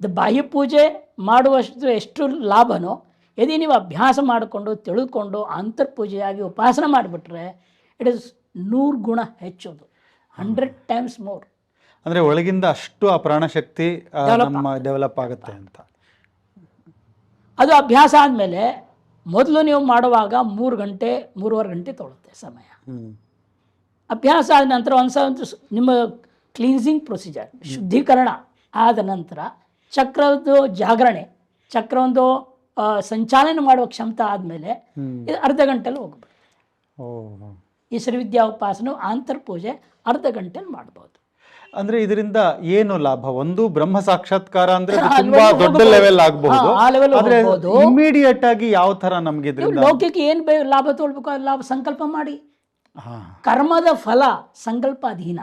ಬಾಹ್ಯ ಪೂಜೆ ಮಾಡುವಷ್ಟು ಎಷ್ಟು ಲಾಭನೋ ಯದಿ ನೀವು ಅಭ್ಯಾಸ ಮಾಡಿಕೊಂಡು ತಿಳಿದುಕೊಂಡು ಅಂತರ್ಪೂಜೆಯಾಗಿ ಉಪಾಸನೆ ಮಾಡಿಬಿಟ್ರೆ ಇಟ್ ಇಸ್ ನೂರು ಗುಣ ಹೆಚ್ಚೋದು ಹಂಡ್ರೆಡ್ ಟೈಮ್ಸ್ ಮೋರ್ ಅಂದ್ರೆ ಒಳಗಿಂದ ಅಷ್ಟು ಆ ಪ್ರಾಣಶಕ್ತಿ ನಮ್ಮ ಡೆವಲಪ್ ಆಗುತ್ತೆ ಅಂತ. ಅದು ಅಭ್ಯಾಸ ಆದಮೇಲೆ ಮೊದಲು ನೀವು ಮಾಡುವಾಗ ಮೂರು ಗಂಟೆ ಮೂರುವರೆ ಗಂಟೆ ತೊಳುತ್ತೆ ಸಮಯ. ಅಭ್ಯಾಸ ಆದ ನಂತರ ಒಂದು ಸಲ ನಿಮ್ಮ ಕ್ಲೀನ್ಸಿಂಗ್ ಪ್ರೊಸೀಜರ್ ಶುದ್ಧೀಕರಣ ಆದ ನಂತರ ಚಕ್ರದ್ದು ಜಾಗರಣೆ ಚಕ್ರ ಒಂದು ಆ, ಸಂಚಾಲನೆ ಮಾಡುವ ಕ್ಷಮತೆ ಆದಮೇಲೆ ಇದು ಅರ್ಧ ಗಂಟೆಲಿ ಹೋಗ್ಬಿಡುತ್ತೆ. ಓ ವಿದ್ಯಾ ಶ್ರೀವಿದ್ಯಾ ಆಂತರ್ ಪೂಜೆ ಅರ್ಧ ಗಂಟೆಲಿ ಮಾಡ್ಬೋದು. ಅಂದ್ರೆ ಇದರಿಂದ ಏನು ಲಾಭ? ಒಂದು ಬ್ರಹ್ಮ ಸಾಕ್ಷಾತ್ಕಾರ ಅಂದ್ರೆ ತುಂಬಾ ದೊಡ್ಡ ಲೆವೆಲ್ ಆಗಬಹುದು. ಹೋಗ್ಬೋದು. ಇಮಿಡಿಯೇಟ್ ಆಗಿ ಯಾವ ತರ ನಮ್ಗೆ ಲೌಕಿಕ ಏನು ಲಾಭ ತೊಗೊಳ್ಬೇಕು ಲಾಭ ಸಂಕಲ್ಪ ಮಾಡಿ. ಕರ್ಮದ ಫಲ ಸಂಕಲ್ಪ ಅಧೀನ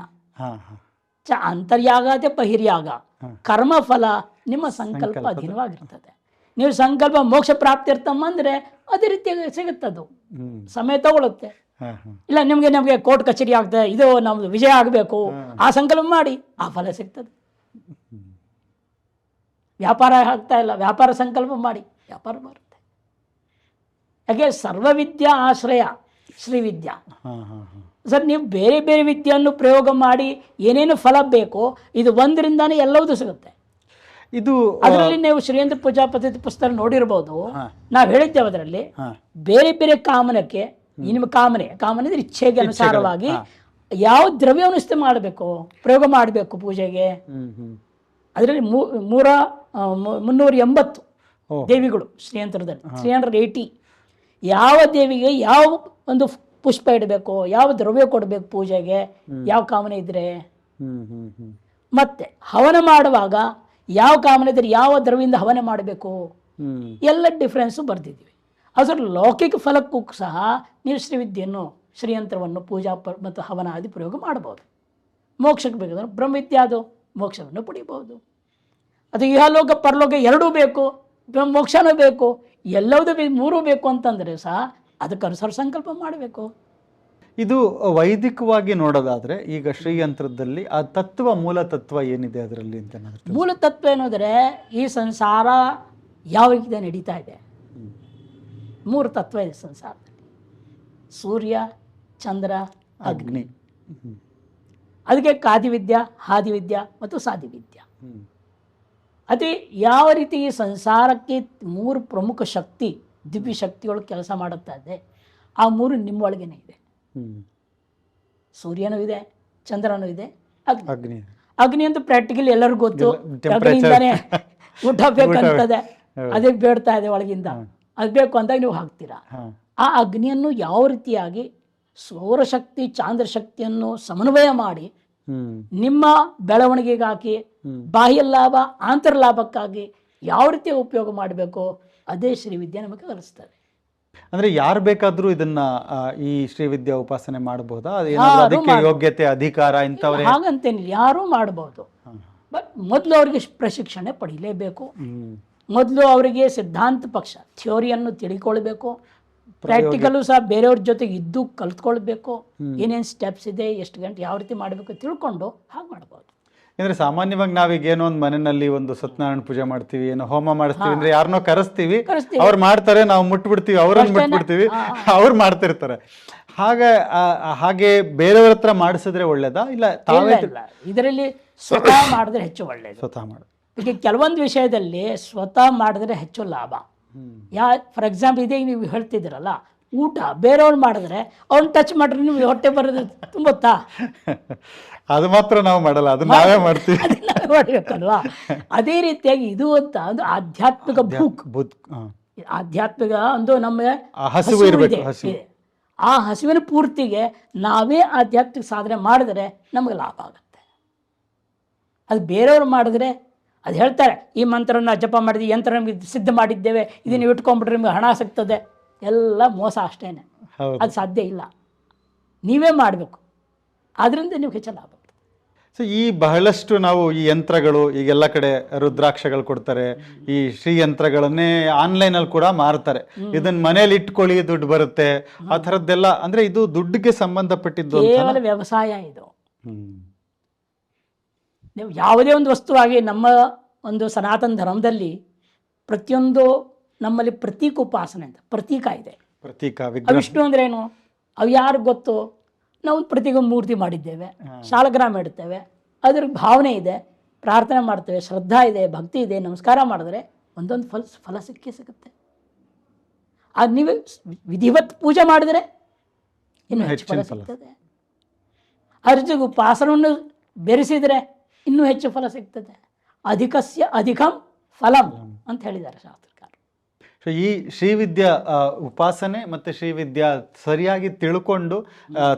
ಚ ಅಂತರ್ಯಾಗ ಬಹಿರ್ಯಾಗ. ಕರ್ಮಫಲ ಕರ್ಮ ಫಲ ನಿಮ್ಮ ಸಂಕಲ್ಪ ಅಧೀನವಾಗಿರ್ತದೆ. ನೀವು ಸಂಕಲ್ಪ ಮೋಕ್ಷ ಪ್ರಾಪ್ತಿ ಇರ್ತಮ್ಮ ಅಂದ್ರೆ ಅದೇ ರೀತಿಯಾಗಿ ಸಿಗುತ್ತದು. ಸಮಯ ತಗೊಳುತ್ತೆ. ಇಲ್ಲ ನಿಮಗೆ ನಮಗೆ ಕೋರ್ಟ್ ಕಚೇರಿ ಆಗ್ತದೆ ಇದು ನಮ್ದು ವಿಜಯ ಆಗಬೇಕು. ಆ ಸಂಕಲ್ಪ ಮಾಡಿ ಆ ಫಲ ಸಿಗ್ತದೆ. ವ್ಯಾಪಾರ ಆಗ್ತಾ ಇಲ್ಲ ವ್ಯಾಪಾರ ಸಂಕಲ್ಪ ಮಾಡಿ ವ್ಯಾಪಾರ ಬರುತ್ತೆ. ಯಾಕೆ ಸರ್ವವಿದ್ಯಾ ಆಶ್ರಯ ಶ್ರೀವಿದ್ಯಾ ಸರ್ ನೀವು ಬೇರೆ ಬೇರೆ ವಿದ್ಯೆಯನ್ನು ಪ್ರಯೋಗ ಮಾಡಿ ಏನೇನು ಫಲ ಬೇಕೋ ಇದು ಒಂದರಿಂದಾನೇ ಎಲ್ಲವೂ ಸಿಗುತ್ತೆ. ಇದು ಅದರಲ್ಲಿ ನೀವು ಶ್ರೀಯಂದ್ರ ಪೂಜಾ ಪದ್ಧತಿ ಪುಸ್ತಕ ನೋಡಿರ್ಬೋದು. ನಾವು ಹೇಳಿದ್ದೇವೆ ಅದರಲ್ಲಿ. ಬೇರೆ ಬೇರೆ ಕಾಮನಕ್ಕೆ ನಿಮ್ಮ ಕಾಮನೆ ಕಾಮನೆ ಅಂದ್ರೆ ಇಚ್ಛೆಗೆ ಅನುಸಾರವಾಗಿ. ಯಾವ ದ್ರವ್ಯವನ್ನು ಇಷ್ಟ ಮಾಡಬೇಕು ಪ್ರಯೋಗ ಮಾಡಬೇಕು ಪೂಜೆಗೆ? ಅದರಲ್ಲಿ ಮೂರ ಮುನ್ನೂರ ಎಂಬತ್ತು. ದೇವಿಗಳು ಶ್ರೀಯಂತ್ರದಲ್ಲಿ. Three hundred eighty. ಯಾವ ದೇವಿಗೆ ಯಾವ ಒಂದು ಪುಷ್ಪ ಇಡಬೇಕು ಯಾವ ದ್ರವ್ಯ ಕೊಡಬೇಕು ಪೂಜೆಗೆ ಯಾವ ಕಾಮನೆ ಇದ್ರೆ? ಮತ್ತೆ ಹವನ ಮಾಡುವಾಗ ಯಾವ ಕಾಮನೆ ಇದ್ರೆ ಯಾವ ದ್ರವ್ಯದಿಂದ ಹವನ ಮಾಡಬೇಕು? ಎಲ್ಲ ಡಿಫ್ರೆನ್ಸು ಬರ್ತಿದ್ವಿ ಅದರ ಲೌಕಿಕ ಫಲಕ್ಕೂ ಸಹ ನೀವು ಶ್ರೀವಿದ್ಯೆಯನ್ನು ಶ್ರೀಯಂತ್ರವನ್ನು ಪೂಜಾ ಮತ್ತು ಹವನ ಆದಿ ಪ್ರಯೋಗ ಮಾಡಬಹುದು. ಮೋಕ್ಷಕ್ಕೆ ಬೇಕಾದ್ರೆ ಬ್ರಹ್ಮವಿದ್ಯಾದು ಮೋಕ್ಷವನ್ನು ಪಡೆಯಬಹುದು ಅದು ಇಹಲೋಕ ಪರಲೋಕ ಎರಡೂ ಬೇಕು ಬ್ರಹ್ಮ ಮೋಕ್ಷನೂ ಬೇಕು ಎಲ್ಲವೂ ಬೇಕು ಮೂರೂ ಬೇಕು ಅಂತಂದರೆ ಸಹ ಅದಕ್ಕೆ ಅನುಸಾರ ಸಂಕಲ್ಪ ಮಾಡಬೇಕು. ಇದು ವೈದಿಕವಾಗಿ ನೋಡೋದಾದರೆ ಈಗ ಶ್ರೀಯಂತ್ರದಲ್ಲಿ ಆ ತತ್ವ ಮೂಲ ತತ್ವ ಏನಿದೆ ಅದರಲ್ಲಿ ಅಂತ? ಮೂಲ ತತ್ವ ಏನಂದರೆ ಈ ಸಂಸಾರ ಯಾವ ರೀತಿ ನಡೀತಾ ಇದೆ. ಮೂರು ತತ್ವ ಇದೆ ಸಂಸಾರದಲ್ಲಿ. ಸೂರ್ಯ ಚಂದ್ರ ಅಗ್ನಿ. ಅದಕ್ಕೆ ಕಾದಿವಿದ್ಯಾ ಹಾದಿವಿದ್ಯಾ ಮತ್ತು ಸಾಧಿವಿದ್ಯಾ ಹ್ಮ್. ಅದೇ ಯಾವ ರೀತಿ ಈ ಸಂಸಾರಕ್ಕೆ ಮೂರು ಪ್ರಮುಖ ಶಕ್ತಿ ದಿವ್ಯ ಶಕ್ತಿಗಳು ಕೆಲಸ ಮಾಡುತ್ತಾ ಇದೆ. ಆ ಮೂರು ನಿಮ್ಮೊಳಗೇನೆ ಇದೆ. ಸೂರ್ಯನೂ ಇದೆ ಚಂದ್ರನೂ ಇದೆ ಅಗ್ನಿ. ಅಗ್ನಿ. ಅಂತ ಪ್ರಾಕ್ಟಿಕಲಿ ಎಲ್ಲರಿಗೂ ಗೊತ್ತು. ಎಲ್ಲ ಊಟ ಬೇಕಂತದೆ. ಅದೇ ಬೇಡ್ತಾ ಇದೆ ಒಳಗಿಂದ. ಅದು ಬೇಕು ಅಂದಾಗ ನೀವು ಹಾಕ್ತೀರಾ? ಆ ಅಗ್ನಿಯನ್ನು ಯಾವ ರೀತಿಯಾಗಿ ಸೌರಶಕ್ತಿ ಚಾಂದ್ರ ಶಕ್ತಿಯನ್ನು ಸಮನ್ವಯ ಮಾಡಿ ನಿಮ್ಮ ಬೆಳವಣಿಗೆಗೆ ಹಾಕಿ ಬಾಹ್ಯ ಲಾಭ ಆಂತರ ಲಾಭಕ್ಕಾಗಿ ಯಾವ ರೀತಿ ಉಪಯೋಗ ಮಾಡಬೇಕು ಅದೇ ಶ್ರೀವಿದ್ಯೆ ನಮಗೆ ಕಲಿಸ್ತದೆ ಅಂದ್ರೆ ಯಾರು ಬೇಕಾದ್ರೂ ಇದನ್ನ ಈ ಶ್ರೀವಿದ್ಯಾ ಉಪಾಸನೆ ಮಾಡಬಹುದಾ ಅದಕ್ಕೆ ಯೋಗ್ಯತೆ ಅಧಿಕಾರ ಇಂಥವ್ರೆ? ಹಾಗಂತೇನಿಲ್ಲ ಯಾರು ಮಾಡಬಹುದು. ಬಟ್ ಮೊದಲು ಅವರಿಗೆ ಪ್ರಶಿಕ್ಷಣೆ ಪಡಿಲೇಬೇಕು. ಮೊದಲು ಅವರಿಗೆ ಸಿದ್ಧಾಂತ ಪಕ್ಷ ಥಿಯೋರಿಯನ್ನು ತಿಳ್ಕೊಳ್ಬೇಕು. ಪ್ರಾಕ್ಟಿಕಲು ಸಹ ಬೇರೆಯವ್ರ ಜೊತೆಗೆ ಇದ್ದು ಕಲ್ತ್ಕೊಳ್ಬೇಕು. ಏನೇನು ಸ್ಟೆಪ್ಸ್ ಇದೆ ಎಷ್ಟು ಗಂಟೆ ಯಾವ ರೀತಿ ಮಾಡಬೇಕು ತಿಳ್ಕೊಂಡು ಹಾಗೆ ಮಾಡ್ಬೋದು. ಅಂದ್ರೆ ಸಾಮಾನ್ಯವಾಗಿ ನಾವೀಗ ಏನೋ ಒಂದು ಮನೆಯಲ್ಲಿ ಒಂದು ಸತ್ಯನಾರಾಯಣ ಪೂಜೆ ಮಾಡ್ತೀವಿ ಏನೋ ಹೋಮ ಮಾಡಿಸ್ತೀವಿ ಅಂದ್ರೆ ಯಾರನ್ನೋ ಕರೆಸ್ತೀವಿ. ಅವ್ರು ಮಾಡ್ತಾರೆ ನಾವು ಮುಟ್ಬಿಡ್ತೀವಿ ಅವ್ರನ್ನ. ಮುಟ್ಬಿಡ್ತೀವಿ ಅವ್ರು ಮಾಡ್ತಿರ್ತಾರೆ. ಹಾಗೆ ಹಾಗೆ ಬೇರೆಯವ್ರ ಹತ್ರ ಮಾಡಿಸಿದ್ರೆ ಒಳ್ಳೇದಾ? ಇಲ್ಲ ತಾವೇ ಇದರಲ್ಲಿ ಸ್ವತಃ ಮಾಡಿದ್ರೆ ಹೆಚ್ಚು ಒಳ್ಳೇದು. ಸ್ವತಃ ಮಾಡಿ ಈಗ ಕೆಲವೊಂದು ವಿಷಯದಲ್ಲಿ ಸ್ವತಃ ಮಾಡಿದ್ರೆ ಹೆಚ್ಚು ಲಾಭ. ಯಾ ಫಾರ್ ಎಕ್ಸಾಂಪಲ್ ಇದೇ ನೀವು ಹೇಳ್ತಿದ್ದೀರಲ್ಲ ಊಟ ಬೇರೆಯವ್ರು ಮಾಡಿದ್ರೆ ಅವ್ನು ಟಚ್ ಮಾಡಿದ್ರೆ ನಿಮ್ಗೆ ಹೊಟ್ಟೆ ಬರೋದು ತುಂಬುತ್ತಾ? ಅದು ಮಾತ್ರ ನಾವು ಮಾಡಲ್ಲ ಅದು ನಾವೇ ಮಾಡ್ತೀವಿ. ಮಾಡಬೇಕಲ್ವಾ? ಅದೇ ರೀತಿಯಾಗಿ ಇದು ಅಂತ ಒಂದು ಆಧ್ಯಾತ್ಮಿಕ ಬುಕ್ ಆಧ್ಯಾತ್ಮಿಕ ಒಂದು ನಮ್ಮ ಆ ಹಸಿವು ಇರಬೇಕು ಆ ಹಸಿವಿನ ಪೂರ್ತಿಗೆ ನಾವೇ ಆಧ್ಯಾತ್ಮಿಕ ಸಾಧನೆ ಮಾಡಿದ್ರೆ ನಮಗೆ ಲಾಭ ಆಗುತ್ತೆ. ಅದು ಬೇರೆಯವ್ರು ಮಾಡಿದ್ರೆ ಅದು ಹೇಳ್ತಾರೆ ಈ ಮಂತ್ರವನ್ನು ಜಪ ಮಾಡಿದ್ವಿ ಯಂತ್ರ ನಮಗೆ ಸಿದ್ಧ ಮಾಡಿದ್ದೇವೆ ಇದನ್ನು ಇಟ್ಕೊಂಡ್ಬಿಟ್ರೆ ನಿಮಗೆ ಹಣ ಸಿಗ್ತದೆ. ಎಲ್ಲ ಮೋಸ ಅಷ್ಟೇನೆ. ಅದು ಸಾಧ್ಯ ಇಲ್ಲ. ನೀವೇ ಮಾಡಬೇಕು. ಅದರಿಂದ ನೀವು ಹೆಚ್ಚು ಲಾಭ. ಸೊ ಈ ಬಹಳಷ್ಟು ನಾವು ಈ ಯಂತ್ರಗಳು ಈಗೆಲ್ಲ ಕಡೆ ರುದ್ರಾಕ್ಷಗಳು ಕೊಡ್ತಾರೆ. ಈ ಶ್ರೀ ಯಂತ್ರಗಳನ್ನೇ ಆನ್ಲೈನ್ ಅಲ್ಲಿ ಕೂಡ ಮಾರ್ತಾರೆ ಇದನ್ನ ಮನೇಲಿ ಇಟ್ಕೊಳ್ಳಿ ದುಡ್ಡು ಬರುತ್ತೆ. ಆ ಥರದ್ದೆಲ್ಲ ಅಂದ್ರೆ ಇದು ದುಡ್ಡಿಗೆ ಸಂಬಂಧಪಟ್ಟಿದ್ದು ಕೇವಲ ವ್ಯವಸಾಯ ಇದು. ನೀವು ಯಾವುದೇ ಒಂದು ವಸ್ತುವಾಗಿ ನಮ್ಮ ಒಂದು ಸನಾತನ ಧರ್ಮದಲ್ಲಿ ಪ್ರತಿಯೊಂದು ನಮ್ಮಲ್ಲಿ ಪ್ರತೀಕ ಉಪಾಸನೆ ಅಂತ ಪ್ರತೀಕ ಇದೆ. ಪ್ರತೀಕ ವಿಷ್ಣು ಅಂದ್ರೆ ಏನು ಅವು ಗೊತ್ತು? ನಾವು ಪ್ರತಿಗೊಂದು ಮೂರ್ತಿ ಮಾಡಿದ್ದೇವೆ ಶಾಲಗ್ರಾಮ ಇಡ್ತೇವೆ ಅದ್ರ ಭಾವನೆ ಇದೆ ಪ್ರಾರ್ಥನೆ ಮಾಡ್ತೇವೆ ಶ್ರದ್ಧಾ ಇದೆ ಭಕ್ತಿ ಇದೆ ನಮಸ್ಕಾರ ಮಾಡಿದ್ರೆ ಒಂದೊಂದು ಫಲ ಫಲ ಸಿಕ್ಕೇ ಸಿಗುತ್ತೆ. ಆ ನೀವು ವಿಧಿವತ್ ಪೂಜೆ ಮಾಡಿದ್ರೆ ಇನ್ನು ಹೆಚ್ಚು ಫಲ. ಸಿಗ್ತದೆ. ಅದ್ರ ಜೊತೆಗೆ ಉಪಾಸನವನ್ನು ಬೆರೆಸಿದರೆ ಇನ್ನೂ ಹೆಚ್ಚು ಫಲ ಸಿಗ್ತದೆ. ಅಧಿಕಸ್ಯ ಅಧಿಕಂ ಫಲಂ ಅಂತ ಹೇಳಿದ್ದಾರೆ ಶಾಸ್ತ್ರಕಾರ ಸೊ ಈ ಶ್ರೀವಿದ್ಯಾ ಉಪಾಸನೆ ಮತ್ತೆ ಶ್ರೀವಿದ್ಯಾ ಸರಿಯಾಗಿ ತಿಳ್ಕೊಂಡು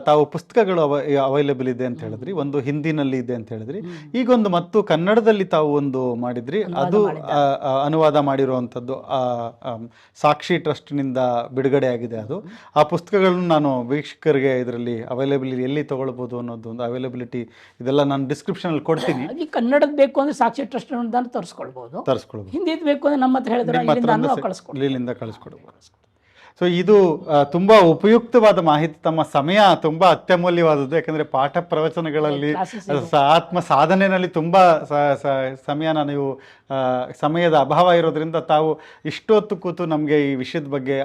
ತಾವು ಪುಸ್ತಕಗಳು ಅವೈಲೇಬಲ್ ಇದೆ ಅಂತ ಹೇಳಿದ್ರಿ. ಒಂದು ಹಿಂದಿನಲ್ಲಿ ಇದೆ ಅಂತ ಹೇಳಿದ್ರಿ. ಈಗ ಒಂದು ಮತ್ತು ಕನ್ನಡದಲ್ಲಿ ತಾವು ಒಂದು ಮಾಡಿದ್ರಿ. ಅದು ಅನುವಾದ ಮಾಡಿರುವಂಥದ್ದು ಸಾಕ್ಷಿ ಟ್ರಸ್ಟ್ನಿಂದ ಬಿಡುಗಡೆ ಆಗಿದೆ ಅದು ಆ ಪುಸ್ತಕಗಳನ್ನು ನಾನು ವೀಕ್ಷಕರಿಗೆ ಇದರಲ್ಲಿ ಅವೈಲೇಬಲ್ ಎಲ್ಲಿ ತಗೊಳ್ಬೋದು ಅನ್ನೋದು ಒಂದು ಅವೈಲೇಬಿಲಿಟಿ ಇದೆಲ್ಲ ನಾನು ಡಿಸ್ಕ್ರಿಪ್ಷನಲ್ಲಿ ಕೊಡ್ತೀನಿ. ಕನ್ನಡದ ಬೇಕು ಅಂದ್ರೆ ಸಾಕ್ಷಿ ಟ್ರಸ್ಟ್ ತರಿಸ್ಕೊಳ್ಬಹುದು ತರಿಸ್ಕೊಳ್ಬೋದು. ತರಿಸ್ಕೊಳ್ಬೋದು. ಹಿಂದಿದ್ ಬೇಕು ಅಂದ್ರೆ ನಮ್ಮ ಹತ್ರ ಹೇಳಿದ್ರೆ ನಿಮ್ಮ ಇಲ್ಲಿಂದ ಕಳಿಸ್ಕೊಡು. ಸೊ ಇದು ತುಂಬ ಉಪಯುಕ್ತವಾದ ಮಾಹಿತಿ ತಮ್ಮ ಸಮಯ ತುಂಬಾ ಅತ್ಯಮೂಲ್ಯವಾದದ್ದು ಯಾಕಂದ್ರೆ ಪಾಠ ಪ್ರವಚನಗಳಲ್ಲಿ ಆತ್ಮ ಸಾಧನೆಯಲ್ಲಿ ತುಂಬಾ ಸಮಯನ ನೀವು ಸಮಯದ ಅಭಾವ ಇರೋದ್ರಿಂದ ತಾವು ಇಷ್ಟೊತ್ತು ಕೂತು ನಮಗೆ ಈ ವಿಷಯದ ಬಗ್ಗೆ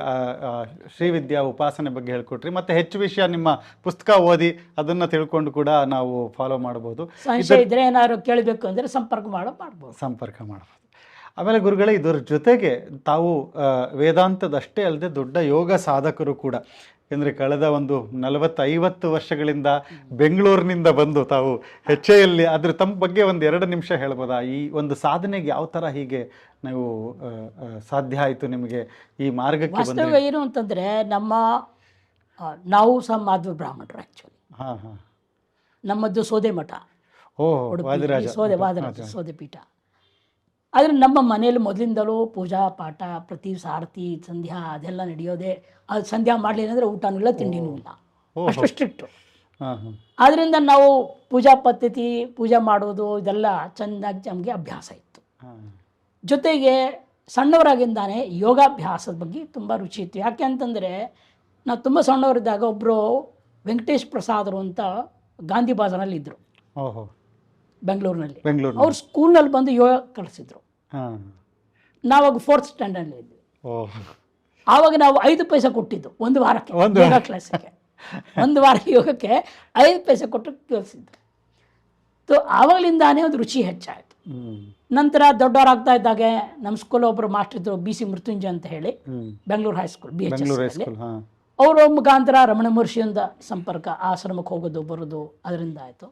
ಶ್ರೀವಿದ್ಯಾ ಉಪಾಸನೆ ಬಗ್ಗೆ ಹೇಳ್ಕೊಟ್ರಿ. ಮತ್ತೆ ಹೆಚ್ಚು ವಿಷಯ ನಿಮ್ಮ ಪುಸ್ತಕ ಓದಿ ಅದನ್ನ ತಿಳ್ಕೊಂಡು ಕೂಡ ನಾವು ಫಾಲೋ ಮಾಡಬಹುದು. ಇದ್ರೆ ಏನಾದ್ರು ಕೇಳಬೇಕು ಅಂದ್ರೆ ಸಂಪರ್ಕ ಮಾಡೋ ಮಾಡ್ಬೋದು. ಸಂಪರ್ಕ ಮಾಡಬಹುದು ಆಮೇಲೆ ಗುರುಗಳೇ ಇದರ ಜೊತೆಗೆ ತಾವು ವೇದಾಂತದಷ್ಟೇ ಅಲ್ಲದೆ ದೊಡ್ಡ ಯೋಗ ಸಾಧಕರು ಕೂಡ. ಯಾಕೆಂದರೆ ಕಳೆದ ಒಂದು ನಲವತ್ತೈವತ್ತು ವರ್ಷಗಳಿಂದ ಬೆಂಗಳೂರಿನಿಂದ ಬಂದು ತಾವು ಹೆಚ್ಚೆಯಲ್ಲಿ ಅದ್ರ ತಮ್ಮ ಬಗ್ಗೆ ಒಂದು ಎರಡು ನಿಮಿಷ ಹೇಳ್ಬೋದಾ? ಈ ಒಂದು ಸಾಧನೆಗೆ ಯಾವ ಥರ ಹೀಗೆ ನೀವು ಸಾಧ್ಯ ಆಯಿತು ನಿಮಗೆ ಈ ಮಾರ್ಗಕ್ಕೆ ವಾಸ್ತವ ಏನು ಅಂತಂದ್ರೆ ನಮ್ಮ ನಾವು ಸಹ ಮಾಧ್ವ ಬ್ರಾಹ್ಮಣರು ಆ್ಯಕ್ಚುಲಿ ಹಾಂ ಹಾಂ. ನಮ್ಮದು ಸೋದೆ ಮಠ. ಓಹ್ ಸೋದೆ ವಾದರಾಜ ಸೋದೆ ಪೀಠ. ಆದರೆ ನಮ್ಮ ಮನೆಯಲ್ಲಿ ಮೊದಲಿಂದಲೂ ಪೂಜಾ ಪಾಠ ಪ್ರತಿ ಸಾರತಿ ಸಂಧ್ಯಾ ಅದೆಲ್ಲ ನಡೆಯೋದೇ ಅದು ಸಂಧ್ಯಾ ಮಾಡಲಿಲ್ಲ ಅಂದರೆ ಊಟನೂ ಇಲ್ಲ ತಿಂಡಿನೂ ಇಲ್ಲ. ಅಷ್ಟು ಸ್ಟ್ರಿಕ್ಟು. ಆದ್ದರಿಂದ ನಾವು ಪೂಜಾ ಪದ್ಧತಿ ಪೂಜೆ ಮಾಡೋದು ಇದೆಲ್ಲ ಚೆನ್ನಾಗಿ ನಮಗೆ ಅಭ್ಯಾಸ ಇತ್ತು. ಜೊತೆಗೆ ಸಣ್ಣವರಾಗಿಂದಾನೆ ಯೋಗಾಭ್ಯಾಸದ ಬಗ್ಗೆ ತುಂಬ ರುಚಿ ಇತ್ತು. ಯಾಕೆ ಅಂತಂದರೆ ನಾವು ತುಂಬ ಸಣ್ಣವರಿದ್ದಾಗ ಒಬ್ಬರು ವೆಂಕಟೇಶ್ ಪ್ರಸಾದರು ಅಂತ ಗಾಂಧಿ ಬಾಜಾರಲ್ಲಿ ಇದ್ದರು ಓಹೋ. ಬೆಂಗಳೂರಿನಲ್ಲಿ. ಬೆಂಗಳೂರು ಅವ್ರು ಸ್ಕೂಲ್ನಲ್ಲಿ ಬಂದು ಯೋಗ ಕಳಿಸಿದ್ರು ಹಾಂ ನಾವಾಗ ಫೋರ್ತ್ ಸ್ಟ್ಯಾಂಡರ್ಡ್ಲಿ ಇದ್ವಿ. ಆವಾಗ ನಾವು ಐದು ಪೈಸೆ ಕೊಟ್ಟಿದ್ದು ಒಂದು ವಾರಕ್ಕೆ ಒಂದು ಯೋಗ ಕ್ಲಾಸಿಗೆ ಒಂದು ವಾರ ಯೋಗಕ್ಕೆ ಐದು ಪೈಸೆ ಕೊಟ್ಟು ಕಲಿಸಿದ್ರು ಸೊ ಆವಾಗಲಿಂದಾನೇ ಒಂದು ರುಚಿ ಹೆಚ್ಚಾಯಿತು. ನಂತರ ದೊಡ್ಡವರಾಗ್ತಾ ಇದ್ದಾಗೆ ನಮ್ಮ ಸ್ಕೂಲ್ ಒಬ್ಬರು ಮಾಸ್ಟರ್ ಇದ್ರು ಬಿ ಸಿ ಮೃತ್ಯುಂಜಯ ಅಂತ ಹೇಳಿ Bengaluru high school B H S ಅವರ ಮುಖಾಂತರ ರಮಣ ಮಹರ್ಷಿಯಿಂದ ಸಂಪರ್ಕ ಆಶ್ರಮಕ್ಕೆ ಹೋಗೋದು ಬರೋದು ಅದರಿಂದ ಆಯಿತು.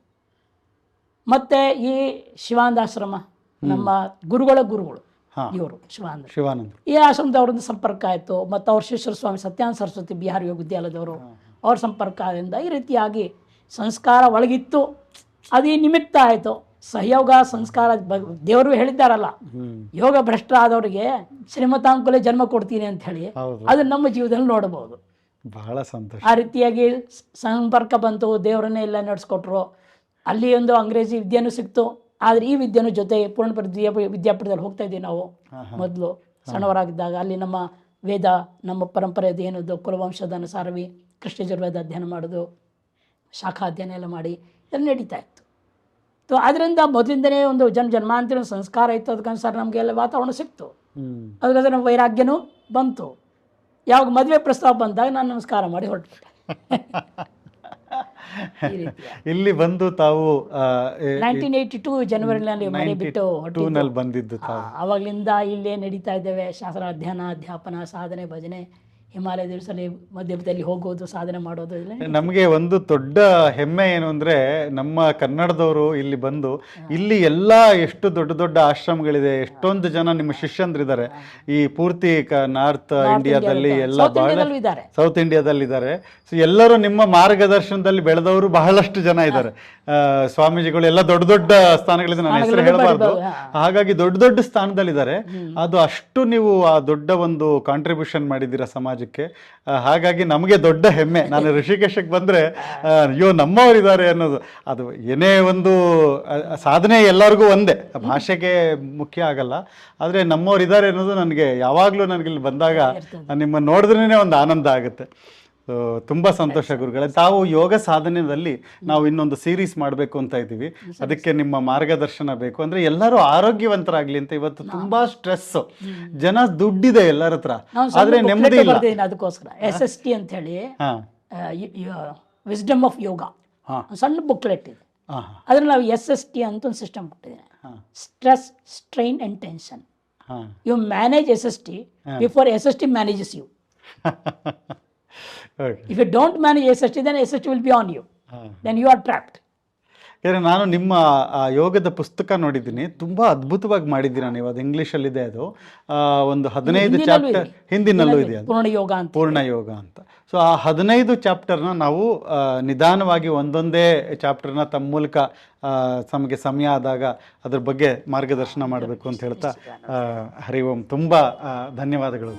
ಮತ್ತು ಈ ಶಿವಾನಂದಾಶ್ರಮ ನಮ್ಮ ಗುರುಗಳ ಗುರುಗಳು ಇವರು ಶಿವಾನಂದ ಶಿವಾನಂದ ಈ ಆಶ್ರಮದವ್ರಿಂದ ಸಂಪರ್ಕ ಆಯಿತು. ಮತ್ತು ಅವ್ರ ಶಿಷ್ಯರ ಸ್ವಾಮಿ ಸತ್ಯಾನಂದ ಸರಸ್ವತಿ ಬಿಹಾರ ಯೋಗ ವಿದ್ಯಾಲಯದವರು ಅವ್ರ ಸಂಪರ್ಕದಿಂದ ಈ ರೀತಿಯಾಗಿ ಸಂಸ್ಕಾರ ಒಳಗಿತ್ತು. ಅದೇ ನಿಮಿತ್ತ ಆಯಿತು. ಸಹಯೋಗ ಸಂಸ್ಕಾರ ದೇವರು ಹೇಳಿದ್ದಾರಲ್ಲ ಯೋಗ ಭ್ರಷ್ಟ ಆದವರಿಗೆ ಶ್ರೀಮತಾಂಕುಲೆ ಜನ್ಮ ಕೊಡ್ತೀನಿ ಅಂತ ಹೇಳಿ ಅದು ನಮ್ಮ ಜೀವನದಲ್ಲಿ ನೋಡಬಹುದು ಬಹಳ ಸಂತೋಷ. ಆ ರೀತಿಯಾಗಿ ಸಂಪರ್ಕ ಬಂತು. ದೇವರನ್ನೇ ಎಲ್ಲ ನಡೆಸ್ಕೊಟ್ರು. ಅಲ್ಲಿ ಒಂದು ಅಂಗ್ರೇಜಿ ವಿದ್ಯೆನೂ ಸಿಕ್ತು. ಆದರೆ ಈ ವಿದ್ಯೆನೂ ಜೊತೆ ಪೂರ್ಣಪುರ ವಿದ್ಯಾ- ವಿದ್ಯಾಪೀಠದಲ್ಲಿ ಹೋಗ್ತಾ ಇದ್ದೀವಿ ನಾವು ಮೊದಲು ಸಣ್ಣವರಾಗಿದ್ದಾಗ. ಅಲ್ಲಿ ನಮ್ಮ ವೇದ ನಮ್ಮ ಪರಂಪರೆ ಏನದು? ಕುಲವಂಶದ ಅನುಸಾರವಿ ಕೃಷ್ಣ ಯಜುರ್ವೇದ ಅಧ್ಯಯನ ಮಾಡೋದು ಶಾಖಾ ಅಧ್ಯಯನ ಎಲ್ಲ ಮಾಡಿ ಎಲ್ಲ ನಡೀತಾ ಇತ್ತು. ಸೊ ಅದರಿಂದ ಮೊದಲಿಂದನೇ ಒಂದು ಜನ ಜನ್ಮಾಂತರ ಸಂಸ್ಕಾರ ಇತ್ತು. ಅದಕ್ಕನುಸಾರ ನಮಗೆಲ್ಲ ವಾತಾವರಣ ಸಿಕ್ತು. ಅದಕ್ಕೆ ನಮ್ಮ ವೈರಾಗ್ಯನೂ ಬಂತು. ಯಾವಾಗ ಮದುವೆ ಪ್ರಸ್ತಾವ ಬಂದಾಗ ನಾನು ನಮಸ್ಕಾರ ಮಾಡಿ ಹೊರಟ್ಬಿಟ್ಟೆ. ಇಲ್ಲಿ ಬಂದು ತಾವು ನೈನ್ಟೀನ್ ಏಯ್ಟಿ ಟೂ ಜನವರಿನಲ್ಲಿ ಮನೆ ಬಿಟ್ಟು. ಟೂನಲ್ಲಿ ಬಂದಿದ್ದು ಅವಾಗ್ಲಿಂದ ಆವಾಗ್ಲಿಂದ ಇಲ್ಲೇ ನಡೀತಾ ಇದ್ದೇವೆ. ಶಾಸ್ತ್ರ ಅಧ್ಯಯನ ಅಧ್ಯಾಪನ ಸಾಧನೆ ಭಜನೆ. ಹಿಮಾಲಯ ದೇವಸ್ಥಾನ ಮಧ್ಯದಲ್ಲಿ ಹೋಗೋದು ಸಾಧನೆ ಮಾಡೋದು ನಮಗೆ ಒಂದು ದೊಡ್ಡ ಹೆಮ್ಮೆ ಏನು ಅಂದ್ರೆ ನಮ್ಮ ಕನ್ನಡದವರು ಇಲ್ಲಿ ಬಂದು ಇಲ್ಲಿ ಎಲ್ಲ ಎಷ್ಟು ದೊಡ್ಡ ದೊಡ್ಡ ಆಶ್ರಮಗಳಿದೆ ಎಷ್ಟೊಂದು ಜನ ನಿಮ್ಮ ಶಿಷ್ಯಂದ್ರಿದ್ದಾರೆ. ಈ ಪೂರ್ತಿ ನಾರ್ತ್ ಇಂಡಿಯಾದಲ್ಲಿ ಎಲ್ಲ ಸೌತ್ ಇಂಡಿಯಾದಲ್ಲೂ ಇದ್ದಾರೆ. ಸೊ ಎಲ್ಲರೂ ನಿಮ್ಮ ಮಾರ್ಗದರ್ಶನದಲ್ಲಿ ಬೆಳೆದವರು ಬಹಳಷ್ಟು ಜನ ಇದ್ದಾರೆ. ಸ್ವಾಮೀಜಿಗಳು ಎಲ್ಲ ದೊಡ್ಡ ದೊಡ್ಡ ಸ್ಥಾನಗಳಿದೆ ನನ್ನ ಹೆಸರು ಹೇಳಬಾರ್ದು. ಹಾಗಾಗಿ ದೊಡ್ಡ ದೊಡ್ಡ ಸ್ಥಾನದಲ್ಲಿದ್ದಾರೆ. ಅದು ಅಷ್ಟು ನೀವು ಆ ದೊಡ್ಡ ಒಂದು ಕಾಂಟ್ರಿಬ್ಯೂಷನ್ ಮಾಡಿದ್ದೀರಾ ಸಮಾಜಕ್ಕೆ ಹಾಗಾಗಿ ನಮಗೆ ದೊಡ್ಡ ಹೆಮ್ಮೆ. ನಾನು ಋಷಿಕೇಶಕ್ಕೆ ಬಂದರೆ ಅಯ್ಯೋ ನಮ್ಮವರಿದ್ದಾರೆ ಅನ್ನೋದು. ಅದು ಏನೇ ಒಂದು ಸಾಧನೆ ಎಲ್ಲರಿಗೂ ಒಂದೇ. ಭಾಷೆಗೆ ಮುಖ್ಯ ಆಗಲ್ಲ. ಆದರೆ ನಮ್ಮವರಿದ್ದಾರೆ ಅನ್ನೋದು ನನಗೆ ಯಾವಾಗಲೂ ನನಗೆ ಇಲ್ಲಿ ಬಂದಾಗ ನಿಮ್ಮನ್ನು ನೋಡಿದ್ರೇ ಒಂದು ಆನಂದ ಆಗುತ್ತೆ. ತುಂಬ ಸಂತೋಷ ಗುರುಗಳೇ. ತಾವು ಯೋಗ ಸಾಧನೆಯಲ್ಲಿ ನಾವು ಇನ್ನೊಂದು ಸೀರೀಸ್ ಮಾಡಬೇಕು ಅಂತ ಇದ್ದೀವಿ. ಅದಕ್ಕೆ ನಿಮ್ಮ ಮಾರ್ಗದರ್ಶನ ಬೇಕು. ಅಂದ್ರೆ ಎಲ್ಲರೂ ಆರೋಗ್ಯವಂತರಾಗ್ಲಿ ಅಂತ ಇವತ್ತು ತುಂಬಾ ಸ್ಟ್ರೆಸ್ ಜನ ದುಡ್ಡಿದೆ ಎಲ್ಲರ ಹತ್ರ. ಆದ್ರೆ ನೆಮ್ಮದಿ ಇಲ್ಲ. ಅದಕ್ಕೋಸ್ಕರ. ಎಸ್ ಎಸ್ ಟಿ ಅಂತ ಹೇಳಿ ವಿಸ್ಡಮ್ ಆಫ್ ಯೋಗ ಸಣ್ಣ ಬುಕ್ಲೆಟ್ ಇದೆ. ಅದ್ರಲ್ಲಿ ನಾವು ಎಸ್ ಎಸ್ ಟಿ ಅಂತ ಒಂದು ಸಿಸ್ಟಮ್ ಕೊಟ್ಟಿದ್ದೇನೆ. Stress strain and tension you manage S S T before S S T manages you if you don't manage S S T then S S T will be on you then you are trapped ಯಾಕಂದರೆ ನಾನು ನಿಮ್ಮ ಯೋಗದ ಪುಸ್ತಕ ನೋಡಿದ್ದೀನಿ. ತುಂಬ ಅದ್ಭುತವಾಗಿ ಮಾಡಿದ್ದೀರಾ ನೀವು. ಅದು ಇಂಗ್ಲೀಷಲ್ಲಿದೆ ಅದು. ಒಂದು ಹದಿನೈದು ಚಾಪ್ಟರ್. ಹಿಂದಿನಲ್ಲೂ ಇದೆ ಪೂರ್ಣ ಯೋಗ ಅಂತ. ಪೂರ್ಣ ಯೋಗ ಅಂತ. ಸೊ ಆ ಹದಿನೈದು ಚಾಪ್ಟರ್ನ ನಾವು ನಿಧಾನವಾಗಿ ಒಂದೊಂದೇ ಚಾಪ್ಟರ್ನ ತಮ್ಮ ಮೂಲಕ ತಮಗೆ ಸಮಯ ಆದಾಗ ಅದ್ರ ಬಗ್ಗೆ ಮಾರ್ಗದರ್ಶನ ಮಾಡಬೇಕು ಅಂತ ಹೇಳ್ತಾ ಹರಿ ಓಂ ತುಂಬ ಧನ್ಯವಾದಗಳು.